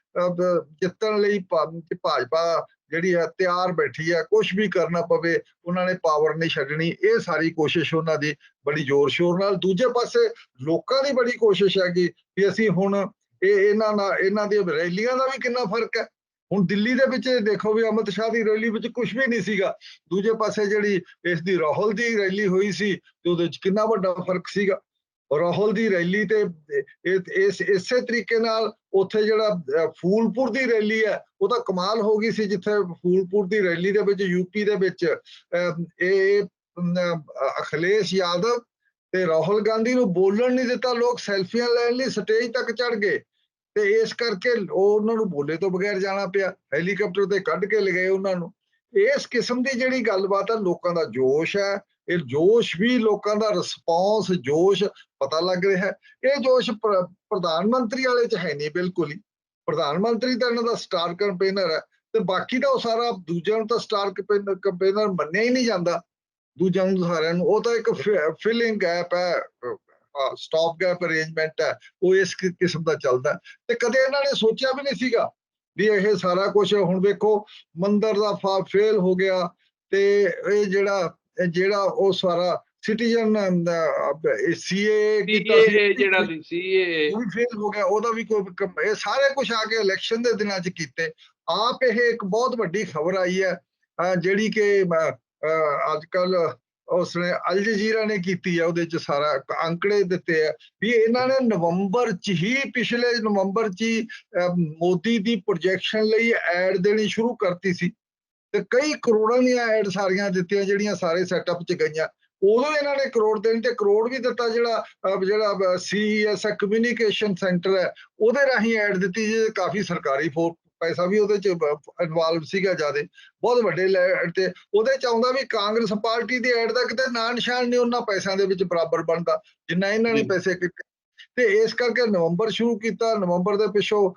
ਜਿੱਤਣ ਲਈ ਭਾਜਪਾ ਜਿਹੜੀ ਹੈ ਤਿਆਰ ਬੈਠੀ ਹੈ ਕੁਝ ਵੀ ਕਰਨਾ ਪਵੇ, ਉਹਨਾਂ ਨੇ ਪਾਵਰ ਨਹੀਂ ਛੱਡਣੀ, ਇਹ ਸਾਰੀ ਕੋਸ਼ਿਸ਼ ਉਹਨਾਂ ਦੀ ਬੜੀ ਜ਼ੋਰ ਸ਼ੋਰ ਨਾਲ। ਦੂਜੇ ਪਾਸੇ ਲੋਕਾਂ ਦੀ ਬੜੀ ਕੋਸ਼ਿਸ਼ ਹੈਗੀ ਵੀ ਅਸੀਂ ਹੁਣ ਇਹ ਇਹਨਾਂ ਨਾਲ, ਇਹਨਾਂ ਦੀਆਂ ਰੈਲੀਆਂ ਦਾ ਵੀ ਕਿੰਨਾ ਫ਼ਰਕ ਹੈ। ਹੁਣ ਦਿੱਲੀ ਦੇ ਵਿੱਚ ਦੇਖੋ ਵੀ ਅਮਿਤ ਸ਼ਾਹ ਦੀ ਰੈਲੀ ਵਿੱਚ ਕੁਝ ਵੀ ਨਹੀਂ ਸੀਗਾ। ਦੂਜੇ ਪਾਸੇ ਜਿਹੜੀ ਇਸ ਦੀ ਰਾਹੁਲ ਦੀ ਰੈਲੀ ਹੋਈ ਸੀ, ਤੇ ਉਹਦੇ ਵਿੱਚ ਕਿੰਨਾ ਵੱਡਾ ਫ਼ਰਕ ਸੀਗਾ। ਰਾਹੁਲ ਦੀ ਰੈਲੀ ਤੇ ਇਸ ਇਸੇ ਤਰੀਕੇ ਨਾਲ ਉੱਥੇ ਜਿਹੜਾ ਫੂਲਪੁਰ ਦੀ ਰੈਲੀ ਹੈ ਉਹ ਤਾਂ ਕਮਾਲ ਹੋ ਗਈ ਸੀ ਜਿੱਥੇ ਫੂਲਪੁਰ ਦੀ ਰੈਲੀ ਦੇ ਵਿੱਚ ਯੂਪੀ ਦੇ ਵਿੱਚ ਇਹ ਅਮ, ਅਖਿਲੇਸ਼ ਯਾਦਵ ਤੇ ਰਾਹੁਲ ਗਾਂਧੀ ਨੂੰ ਬੋਲਣ ਨਹੀਂ ਦਿੱਤਾ ਲੋਕ ਸੈਲਫੀਆਂ ਲੈਣ ਲਈ ਸਟੇਜ ਤੱਕ ਚੜ ਗਏ। ਤੇ ਇਸ ਕਰਕੇ ਉਹ ਉਹਨਾਂ ਨੂੰ ਬੋਲੇ ਤੋਂ ਬਗੈਰ ਜਾਣਾ ਪਿਆ ਹੈਲੀਕਾਪਟਰ ਤੇ ਕੱਢ ਕੇ ਲਗਾਏ ਉਹਨਾਂ ਨੂੰ। ਇਸ ਕਿਸਮ ਦੀ ਜਿਹੜੀ ਗੱਲਬਾਤ ਆ ਲੋਕਾਂ ਦਾ ਜੋਸ਼ ਹੈ ਇਹ ਜੋਸ਼ ਵੀ ਲੋਕਾਂ ਦਾ ਰਿਸਪੌਂਸ ਜੋਸ਼ ਪਤਾ ਲੱਗ ਰਿਹਾ ਹੈ। ਇਹ ਜੋਸ਼ ਪ੍ਰਧਾਨ ਮੰਤਰੀ ਵਾਲੇ ਚ ਹੈ ਨਹੀਂ ਬਿਲਕੁਲ ਹੀ। ਪ੍ਰਧਾਨ ਮੰਤਰੀ ਤਾਂ ਇਹਨਾਂ ਦਾ ਸਟਾਰ ਕੈਂਪੇਨਰ ਹੈ ਤੇ ਬਾਕੀ ਤਾਂ ਉਹ ਸਾਰਾ ਦੂਜਿਆਂ ਨੂੰ ਤਾਂ ਸਟਾਰ ਕੈਂਪੇਨਰ ਮੰਨਿਆ ਹੀ ਨਹੀਂ ਜਾਂਦਾ। ਦੂਜਿਆਂ ਨੂੰ, ਸਾਰਿਆਂ ਨੂੰ। ਉਹ ਤਾਂ ਇੱਕ ਫਿਲਿੰਗ ਗੈਪ ਹੈ ਸਟਾਪ ਗੈਪ ਅਰੇਂਜਮੈਂਟ ਹੈ। ਉਹ ਇਸ ਕਿਸਮ ਦਾ ਚੱਲਦਾ ਤੇ ਕਦੇ ਇਹਨਾਂ ਨੇ ਸੋਚਿਆ ਵੀ ਨਹੀਂ ਸੀਗਾ ਵੀ ਇਹ ਸਾਰਾ ਕੁਝ ਹੁਣ ਵੇਖੋ, ਮੰਦਰ ਦਾ ਫੇਲ ਹੋ ਗਿਆ ਤੇ ਇਹ ਜਿਹੜਾ ਜਿਹੜਾ ਉਹ ਸਾਰਾ ਸਿਟੀਜ਼ਨ ਸੀਏ ਕੀਤਾ ਜਿਹੜਾ ਸੀ ਇਹ ਉਹ ਵੀ ਫੇਲ ਹੋ ਗਿਆ ਉਹਦਾ ਵੀ ਕੋਈ ਇਹ ਸਾਰੇ ਕੁਝ ਆ ਕੇ ਇਲੈਕਸ਼ਨ ਦੇ ਦਿਨਾਂ 'ਚ ਕੀਤੇ। ਆਪ ਇਹ ਇੱਕ ਬਹੁਤ ਵੱਡੀ ਖਬਰ ਆਈ ਹੈ ਜਿਹੜੀ ਕਿ ਅੱਜ ਕੱਲ ਉਸਨੇ ਅਲ ਜਜ਼ੀਰਾ ਨੇ ਕੀਤੀ ਹੈ ਉਹਦੇ 'ਚ ਸਾਰਾ ਅੰਕੜੇ ਦਿੱਤੇ ਆ ਵੀ ਇਹਨਾਂ ਨੇ ਨਵੰਬਰ 'ਚ ਹੀ ਪਿਛਲੇ ਨਵੰਬਰ 'ਚ ਮੋਦੀ ਦੀ ਪ੍ਰੋਜੈਕਸ਼ਨ ਲਈ ਐਡ ਦੇਣੀ ਸ਼ੁਰੂ ਕਰਤੀ ਸੀ। ਤੇ ਕਈ ਕਰੋੜਾਂ ਦੀਆਂ ਐਡ ਸਾਰੀਆਂ ਦਿੱਤੀਆਂ ਜਿਹੜੀਆਂ ਸਾਰੇ ਸੈਟਅਪ 'ਚ ਗਈਆਂ। ਉਦੋਂ ਇਹਨਾਂ ਨੇ ਕਰੋੜ ਦੇਣ ਤੇ ਕਰੋੜ ਵੀ ਦਿੱਤਾ ਜਿਹੜਾ ਜਿਹੜਾ ਸੀਐਸ ਕਮਿਊਨੀਕੇਸ਼ਨ ਸੈਂਟਰ ਹੈ ਉਹਦੇ ਰਾਹੀਂ ਐਡ ਦਿੱਤੀ ਜੇ ਕਾਫੀ ਸਰਕਾਰੀ ਫੋਰ ਪੈਸਾ ਵੀ ਉਹਦੇ ਚ ਇਨਵੋਲਵ ਸੀਗਾ ਜਿਆਦੇ ਬਹੁਤ ਵੱਡੇ ਲੈ- ਤੇ ਉਹਦੇ ਚ ਆਉਂਦਾ ਵੀ ਕਾਂਗਰਸ ਪਾਰਟੀ ਦੀ ਐਡ ਦਾ ਕਿਤੇ ਨਾਂ ਨਿਸ਼ਾਨ ਨਹੀਂ ਉਹਨਾਂ ਪੈਸਿਆਂ ਦੇ ਵਿੱਚ ਬਰਾਬਰ ਬਣਦਾ ਜਿੰਨਾ ਇਹਨਾਂ ਨੇ। ਪੈਸੇ ਕੀਤੇ। ਤੇ ਇਸ ਕਰਕੇ ਨਵੰਬਰ ਸ਼ੁਰੂ ਕੀਤਾ ਨਵੰਬਰ ਦੇ ਪਿੱਛੋਂ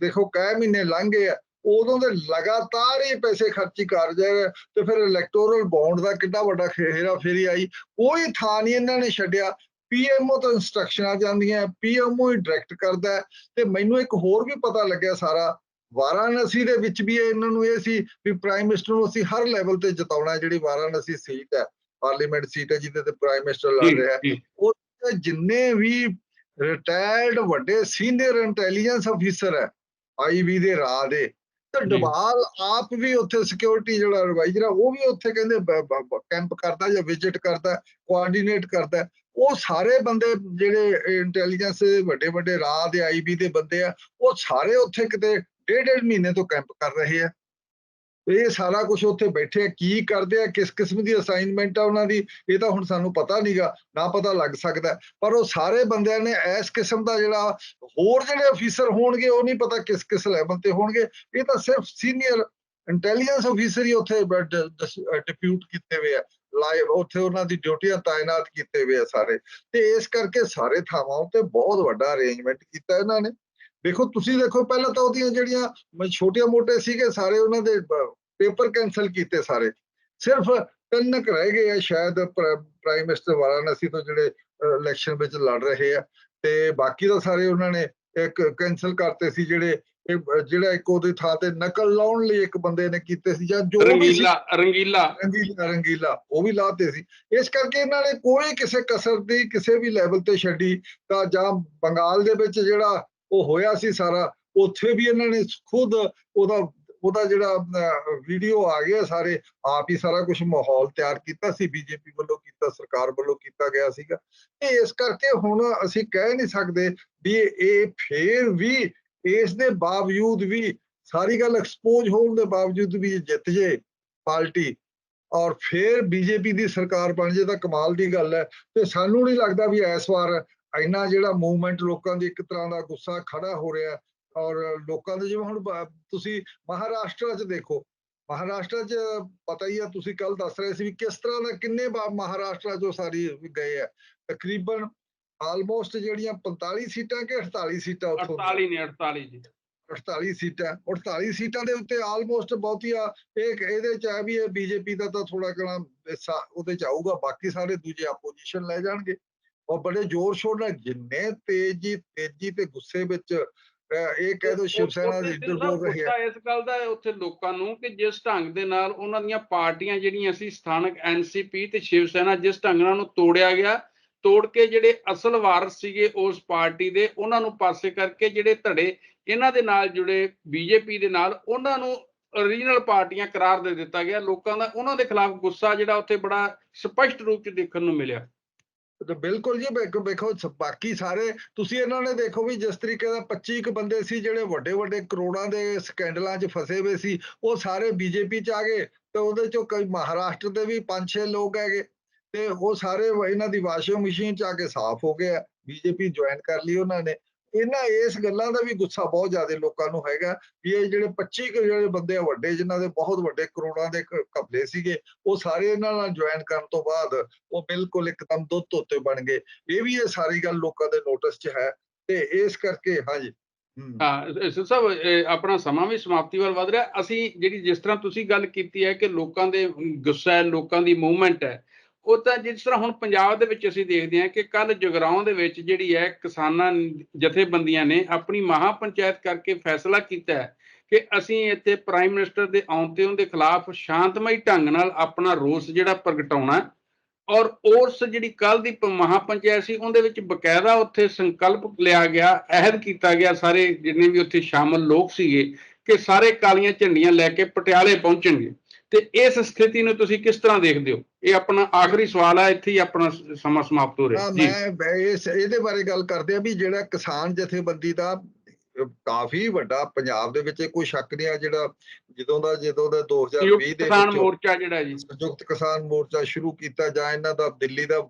ਦੇਖੋ ਕਈ ਮਹੀਨੇ ਲੰਘ ਗਏ ਆ। ਉਦੋਂ ਦੇ ਲਗਾਤਾਰ ਹੀ ਪੈਸੇ ਖਰਚੀ ਕਰ ਜਾਏ ਤੇ ਫਿਰ ਇਲੈਕਟੋਰਲ ਬੌਂਡ ਦਾ ਕਿੰਨਾ ਵੱਡਾ ਖੇ- ਹੇਰਾ ਫੇਰੀ ਆਈ। ਕੋਈ ਥਾਂ ਨਹੀਂ ਇਹਨਾਂ ਨੇ ਛੱਡਿਆ। ਪੀਐਮਓ ਤੋਂ ਇਨਸਟਰਕਸ਼ਨਾਂ ਜਾਂਦੀਆਂ ਪੀਐਮਓ ਹੀ ਡਾਇਰੈਕਟ ਕਰਦਾ ਤੇ ਮੈਨੂੰ ਇੱਕ ਹੋਰ ਵੀ ਪਤਾ ਲੱਗਿਆ ਸਾਰਾ। ਵਾਰਾਣਸੀ ਦੇ ਵਿੱਚ ਵੀ ਇਹਨਾਂ ਨੂੰ ਇਹ ਸੀ ਵੀ ਪ੍ਰਾਈਮ ਮਿਨਿਸਟਰ ਨੂੰ ਅਸੀਂ ਹਰ ਲੈਵਲ ਤੇ ਜਿਤਾਉਣਾ ਜਿਹੜੀ ਵਾਰਾਣਸੀ ਸੀਟ ਹੈ। ਪਾਰਲੀਮੈਂਟ ਸੀਟ ਹੈ ਜਿਹਦੇ ਤੇ ਪ੍ਰਾਈਮ ਮਿਨਿਸਟਰ ਲੜ ਜੀ, ਰਿਹਾ ਹੈ। ਜੀ, ਤੇ ਜਿੰਨੇ ਵੀ ਰਿਟਾਇਰਡ ਵੱਡੇ ਸੀਨੀਅਰ ਇੰਟੈਲੀਜੈਂਸ ਅਫੀਸਰ ਹੈ ਆਈਬੀ ਦੇ ਰਾਹ ਦੇ ਤੇ ਡਵਾਲ ਆਪ ਵੀ ਉੱਥੇ ਸਿਕਿਉਰਿਟੀ ਜਿਹੜਾ ਐਡਵਾਈਜ਼ਰ ਆ, ਉਹ ਵੀ ਉੱਥੇ ਕਹਿੰਦੇ ਕੈਂਪ ਕਰਦਾ ਜਾਂ ਵਿਜ਼ਿਟ ਕਰਦਾ ਕੋਆਰਡੀਨੇਟ ਕਰਦਾ। ਉਹ ਸਾਰੇ ਬੰਦੇ ਜਿਹੜੇ ਇੰਟੈਲੀਜੈਂਸ ਦੇ ਵੱਡੇ ਵੱਡੇ ਰਾਹ ਦੇ ਆਈਬੀ ਦੇ ਬੰਦੇ ਆ, ਉਹ ਸਾਰੇ ਉੱਥੇ ਕਿਤੇ ਡੇਢ ਡੇਢ ਮਹੀਨੇ ਤੋਂ ਕੈਂਪ ਕਰ ਰਹੇ ਆ। ਇਹ ਸਾਰਾ ਕੁਝ ਉੱਥੇ ਬੈਠੇ ਆ, ਕੀ ਕਰਦੇ ਆ, ਕਿਸ ਕਿਸਮ ਦੀ ਅਸਾਈਨਮੈਂਟ ਆ ਉਹਨਾਂ ਦੀ, ਇਹ ਤਾਂ ਹੁਣ ਸਾਨੂੰ ਪਤਾ ਨਹੀਂਗਾ ਨਾ ਪਤਾ ਲੱਗ ਸਕਦਾ। ਪਰ ਉਹ ਸਾਰੇ ਬੰਦਿਆਂ ਨੇ ਇਸ ਕਿਸਮ ਦਾ ਜਿਹੜਾ ਹੋਰ ਜਿਹੜੇ ਅਫੀਸਰ ਹੋਣਗੇ, ਉਹ ਨਹੀਂ ਪਤਾ ਕਿਸ ਕਿਸ ਲੈਵਲ ਤੇ ਹੋਣਗੇ। ਇਹ ਤਾਂ ਸਿਰਫ ਸੀਨੀਅਰ ਇੰਟੈਲੀਜੈਂਸ ਅਫੀਸਰ ਹੀ ਉੱਥੇ ਡਿਪਿਊਟ ਕੀਤੇ ਹੋਏ ਆ। ਲਾਈਵ ਉੱਥੇ ਉਹਨਾਂ ਦੀ ਡਿਊਟੀਆਂ ਤਾਇਨਾਤ ਕੀਤੇ ਹੋਏ ਆ ਸਾਰੇ। ਤੇ ਇਸ ਕਰਕੇ ਸਾਰੇ ਥਾਵਾਂ ਉੱਤੇ ਬਹੁਤ ਵੱਡਾ ਅਰੇਂਜਮੈਂਟ ਕੀਤਾ ਇਹਨਾਂ ਨੇ। ਦੇਖੋ ਤੁਸੀਂ ਦੇਖੋ ਪਹਿਲਾਂ ਤਾਂ ਉਹਦੀਆਂ ਜਿਹੜੀਆਂ ਛੋਟੀਆਂ ਮੋਟੇ ਸੀਗੇ ਸਾਰੇ ਉਹਨਾਂ ਦੇ ਪੇਪਰ ਕੈਨਸਲ ਕੀਤੇ ਸਾਰੇ। ਸਿਰਫ ਤਿੰਨ ਕੁ ਰਹਿ ਗਏ ਆ ਸ਼ਾਇਦ ਪ੍ਰਾਈਮ ਮਿਨਿਸਟਰ ਵਾਰਾਣਸੀ ਤੋਂ ਜਿਹੜੇ ਇਲੈਕਸ਼ਨ ਵਿੱਚ ਲੜ ਰਹੇ ਆ। ਤੇ ਬਾਕੀ ਤਾਂ ਸਾਰੇ ਉਹਨਾਂ ਨੇ ਇੱਕ ਕੈਨਸਲ ਕਰਤੇ ਸੀ ਜਿਹੜੇ ਇਹ ਜਿਹੜਾ ਇੱਕ ਉਹਦੀ ਥਾਂ ਤੇ ਨਕਲ ਲਾਉਣ ਲਈ ਇੱਕ ਬੰਦੇ ਨੇ ਕੀਤੇ ਸੀ ਜਾਂ ਜੋ ਰੰਗੀਲਾ ਰੰਗੀਲਾ। ਰੰਗੀਲਾ ਰੰਗੀਲਾ ਉਹ ਵੀ ਲਾਤੇ ਸੀ। ਇਸ ਕਰਕੇ ਇਹਨਾਂ ਨੇ ਕੋਈ ਕਿਸੇ ਕਸਰ ਦੀ ਕਿਸੇ ਵੀ ਲੈਵਲ ਤੇ ਛੱਡੀ ਤਾਂ ਜਾਂ ਬੰਗਾਲ ਦੇ ਵਿੱਚ ਜਿਹੜਾ ਉਹ ਹੋਇਆ ਸੀ ਸਾਰਾ, ਉੱਥੇ ਵੀ ਇਹਨਾਂ ਨੇ ਖੁਦ ਉਹਦਾ ਉਹਦਾ ਜਿਹੜਾ ਵੀਡੀਓ ਆ ਗਿਆ ਸਾਰੇ, ਆਪ ਹੀ ਸਾਰਾ ਕੁਝ ਮਾਹੌਲ ਤਿਆਰ ਕੀਤਾ ਸੀ, ਬੀਜੇਪੀ ਵੱਲੋਂ ਕੀਤਾ, ਸਰਕਾਰ ਵੱਲੋਂ ਕੀਤਾ ਗਿਆ ਸੀਗਾ। ਤੇ ਇਸ ਕਰਕੇ ਹੁਣ ਅਸੀਂ ਕਹਿ ਨਹੀਂ ਸਕਦੇ ਵੀ ਇਹ ਫੇਰ ਵੀ ਇਸ ਦੇ ਬਾਵਜੂਦ ਵੀ ਸਾਰੀ ਗੱਲ ਐਕਸਪੋਜ਼ ਹੋਣ ਦੇ ਬਾਵਜੂਦ ਵੀ ਜਿੱਤ ਜੇ ਪਾਰਟੀ, ਔਰ ਫੇਰ ਬੀਜੇਪੀ ਦੀ ਸਰਕਾਰ ਬਣ ਜੇ ਤਾਂ ਕਮਾਲ ਦੀ ਗੱਲ ਹੈ। ਤੇ ਸਾਨੂੰ ਨਹੀਂ ਲੱਗਦਾ ਵੀ ਇਸ ਵਾਰ ਇੰਨਾ ਜਿਹੜਾ ਮੂਵਮੈਂਟ ਲੋਕਾਂ ਦੀ ਇੱਕ ਤਰ੍ਹਾਂ ਦਾ ਗੁੱਸਾ ਖੜਾ ਹੋ ਰਿਹਾ ਔਰ ਲੋਕਾਂ ਦੇ ਜਿਵੇਂ ਹੁਣ ਤੁਸੀਂ ਮਹਾਰਾਸ਼ਟਰ 'ਚ ਦੇਖੋ ਮਹਾਰਾਸ਼ਟਰ 'ਚ ਪਤਾ ਹੀ ਆ ਤੁਸੀਂ ਕੱਲ ਦੱਸ ਰਹੇ ਸੀ ਵੀ ਕਿਸ ਤਰ੍ਹਾਂ ਦਾ ਕਿੰਨੇ ਵਾਰ ਮਹਾਰਾਸ਼ਟਰ 'ਚੋਂ ਸਾਰੀ ਗਏ ਆ ਤਕਰੀਬਨ ਆਲਮੋਸਟ ਜਿਹੜੀਆਂ 45 ਸੀਟਾਂ ਕਿ 48 ਸੀਟਾਂ ਉੱਥੋਂ 48 ਨੇ 48 ਜੀ। 48 ਸੀਟਾਂ 48 ਸੀਟਾਂ ਦੇ ਉੱਤੇ ਆਲਮੋਸਟ ਬਹੁਤੀਆਂ ਇਹ ਇਹਦੇ ਚ ਹੈ ਵੀ ਇਹ ਬੀਜੇਪੀ ਦਾ ਤਾਂ ਥੋੜਾ ਕਣਾ ਉਹਦੇ ਚ ਆਊਗਾ ਬਾਕੀ ਸਾਰੇ ਦੂਜੇ ਆਪੋਜੀਸ਼ਨ ਲੈ ਜਾਣਗੇ। ਔਰ ਬੜੇ ਜ਼ੋਰ ਸ਼ੋਰ ਨਾਲ ਜਿੰਨੇ ਤੇਜ਼ੀ ਤੇਜ਼ੀ ਤੇ ਗੁੱਸੇ ਵਿੱਚ ਇਹ ਕਹਿ ਦੋ ਸ਼ਿਵ ਸੈਨਾ ਦੇ ਲੀਡਰ ਬੋਲ ਰਹੇ ਗੁੱਸਾ ਇਸ ਗੱਲ ਦਾ ਹੈ ਉੱਥੇ ਲੋਕਾਂ ਨੂੰ ਕਿ ਜਿਸ ਢੰਗ ਦੇ ਨਾਲ ਉਹਨਾਂ ਦੀਆਂ ਪਾਰਟੀਆਂ ਜਿਹੜੀਆਂ ਸੀ ਸਥਾਨਕ ਐਨਸੀਪੀ ਤੇ ਸ਼ਿਵ ਸੈਨਾ ਜਿਸ ਢੰਗ ਨਾਲ ਨੂੰ ਤੋੜਿਆ ਗਿਆ ਤੋੜ ਕੇ ਜਿਹੜੇ ਅਸਲ ਵਾਰਸ ਸੀਗੇ ਉਸ ਪਾਰਟੀ ਦੇ ਉਹਨਾਂ ਨੂੰ ਪਾਸੇ ਕਰਕੇ ਜਿਹੜੇ ਧੜੇ ਇਹਨਾਂ ਦੇ ਨਾਲ ਜੁੜੇ ਬੀਜੇਪੀ ਦੇ ਨਾਲ ਉਹਨਾਂ ਨੂੰ ਓਰੀਜਨਲ ਪਾਰਟੀਆਂ ਕਰਾਰ ਦੇ ਦਿੱਤਾ ਗਿਆ। ਲੋਕਾਂ ਦਾ ਉਹਨਾਂ ਦੇ ਖਿਲਾਫ ਗੁੱਸਾ ਜਿਹੜਾ ਉੱਥੇ ਬੜਾ ਸਪਸ਼ਟ ਰੂਪ ਚ ਦੇਖਣ ਨੂੰ ਮਿਲਿਆ। ਤੇ ਬਿਲਕੁਲ ਜੀ ਵੇਖੋ ਵੇਖੋ ਬਾਕੀ ਸਾਰੇ, ਤੁਸੀਂ ਇਹਨਾਂ ਨੇ ਦੇਖੋ ਵੀ ਜਿਸ ਤਰੀਕੇ ਦਾ 25 ਕੁ ਬੰਦੇ ਸੀ, ਜਿਹੜੇ ਵੱਡੇ ਵੱਡੇ ਕਰੋੜਾਂ ਦੇ ਸਕੈਂਡਲਾਂ 'ਚ ਫਸੇ ਹੋਏ ਸੀ, ਉਹ ਸਾਰੇ ਬੀਜੇਪੀ 'ਚ ਆ ਗਏ, ਤੇ ਉਹਦੇ 'ਚੋਂ ਕਈ ਮਹਾਰਾਸ਼ਟਰ ਦੇ ਵੀ 5-6 ਲੋਕ ਹੈਗੇ, ਤੇ ਉਹ ਸਾਰੇ ਇਹਨਾਂ ਦੀ ਵਾਸ਼ਿੰਗ ਮਸ਼ੀਨ 'ਚ ਆ ਕੇ ਸਾਫ਼ ਹੋ ਗਏ ਆ ਬੀਜੇਪੀ ਜੁਆਇਨ ਕਰ ਲਈ ਉਹਨਾਂ ਨੇ। ਇਹਨਾਂ ਇਸ ਗੱਲਾਂ ਦਾ ਵੀ ਗੁੱਸਾ ਬਹੁਤ ਜ਼ਿਆਦਾ ਲੋਕਾਂ ਨੂੰ ਹੈਗਾ ਵੀ ਇਹ ਜਿਹੜੇ 25 ਕੁ ਜਿਹੜੇ ਬੰਦੇ ਆ ਵੱਡੇ ਜਿਨ੍ਹਾਂ ਦੇ ਬਹੁਤ ਵੱਡੇ ਕਰੋੜਾਂ ਦੇ ਕ- ਸੀਗੇ ਉਹ ਸਾਰੇ ਇਹਨਾਂ ਨਾਲ ਜੁਆਇਨ ਕਰਨ ਤੋਂ ਬਾਅਦ ਉਹ ਬਿਲਕੁਲ ਇੱਕਦਮ ਦੁੱਧ ਧੋਤੇ ਬਣ ਗਏ। ਇਹ ਵੀ ਇਹ ਸਾਰੀ ਗੱਲ ਲੋਕਾਂ ਦੇ ਨੋਟਿਸ 'ਚ ਹੈ ਤੇ ਇਸ ਕਰਕੇ ਹਾਂਜੀ ਹੂੰ, ਹਾਂ ਸਿਰ ਸਾਹਿਬ ਆਪਣਾ ਸਮਾਂ ਵੀ ਸਮਾਪਤੀ ਵੱਲ ਵਧ ਰਿਹਾ। ਅਸੀਂ ਜਿਹੜੀ ਜਿਸ ਤਰ੍ਹਾਂ ਤੁਸੀਂ ਗੱਲ ਕੀਤੀ ਹੈ ਕਿ ਲੋਕਾਂ ਦੇ ਗੁੱਸਾ ਹੈ ਲੋਕਾਂ ਦੀ ਮੂਵਮੈਂਟ ਹੈ ਉਹ ਤਾਂ ਜਿਸ ਤਰ੍ਹਾਂ ਹੁਣ ਪੰਜਾਬ ਦੇ ਵਿੱਚ ਅਸੀਂ ਦੇਖਦੇ ਹਾਂ ਕਿ ਕੱਲ ਜਗਰਾਉਂ ਦੇ ਵਿੱਚ ਜਿਹੜੀ ਹੈ ਕਿਸਾਨਾਂ ਜਥੇਬੰਦੀਆਂ ਨੇ ਆਪਣੀ ਮਹਾ ਪੰਚਾਇਤ ਕਰਕੇ ਫੈਸਲਾ ਕੀਤਾ ਕਿ ਅਸੀਂ ਇੱਥੇ ਪ੍ਰਾਈਮ ਮਿਨਿਸਟਰ ਦੇ ਆਉਣ ਤੇ ਉਹਦੇ ਖਿਲਾਫ ਸ਼ਾਂਤਮਈ ਢੰਗ ਨਾਲ ਆਪਣਾ ਰੋਸ ਜਿਹੜਾ ਪ੍ਰਗਟਾਉਣਾ ਔਰ ਉਸ ਜਿਹੜੀ ਕੱਲ ਦੀ ਪ- ਮਹਾ ਪੰਚਾਇਤ ਸੀ, ਉਹਦੇ ਵਿੱਚ ਬਕਾਇਦਾ ਉੱਥੇ ਸੰਕਲਪ ਲਿਆ ਗਿਆ, ਅਹਿਦ ਕੀਤਾ ਗਿਆ, ਸਾਰੇ ਜਿੰਨੇ ਵੀ ਉੱਥੇ ਸ਼ਾਮਲ ਲੋਕ ਸੀਗੇ ਕਿ ਸਾਰੇ ਕਾਲੀਆਂ ਝੰਡੀਆਂ ਲੈ ਕੇ ਪਟਿਆਲੇ ਪਹੁੰਚਣਗੇ। ਤੇ ਇਸ ਸਥਿਤੀ ਨੂੰ ਤੁਸੀਂ ਕਿਸ ਤਰ੍ਹਾਂ ਦੇਖਦੇ ਹੋ? ਇਹ ਆਪਣਾ ਆਖਰੀ ਸਵਾਲ ਹੈ ਇੱਥੇ ਹੀ ਆਪਣਾ ਸਮਾਂ ਸਮਾਪਤ ਹੋ ਰਿਹਾ। ਜੀ। ਮੈਂ ਇਹਦੇ ਬਾਰੇ ਗੱਲ ਕਰਦੇ ਆ ਵੀ ਜਿਹੜਾ ਕਿਸਾਨ ਜਥੇਬੰਦੀ ਦਾ ਕਾਫੀ ਵੱਡਾ ਪੰਜਾਬ ਦੇ ਵਿੱਚ ਕੋਈ ਸ਼ੱਕ ਨਹੀਂ ਆ ਜਿਹੜਾ ਜਦੋਂ ਦਾ ਜਦੋਂ ਦਾ 2020 ਸੰਯੁਕਤ ਦੇ ਕਿਸਾਨ ਵਿੱਚ ਮੋਰਚਾ ਜਿਹੜਾ ਜੀ। ਸੰਯੁਕਤ ਕਿਸਾਨ ਮੋਰਚਾ ਸ਼ੁਰੂ ਕੀਤਾ ਜਾਂ ਇਹਨਾਂ ਦਾ ਦਿੱਲੀ ਦਾ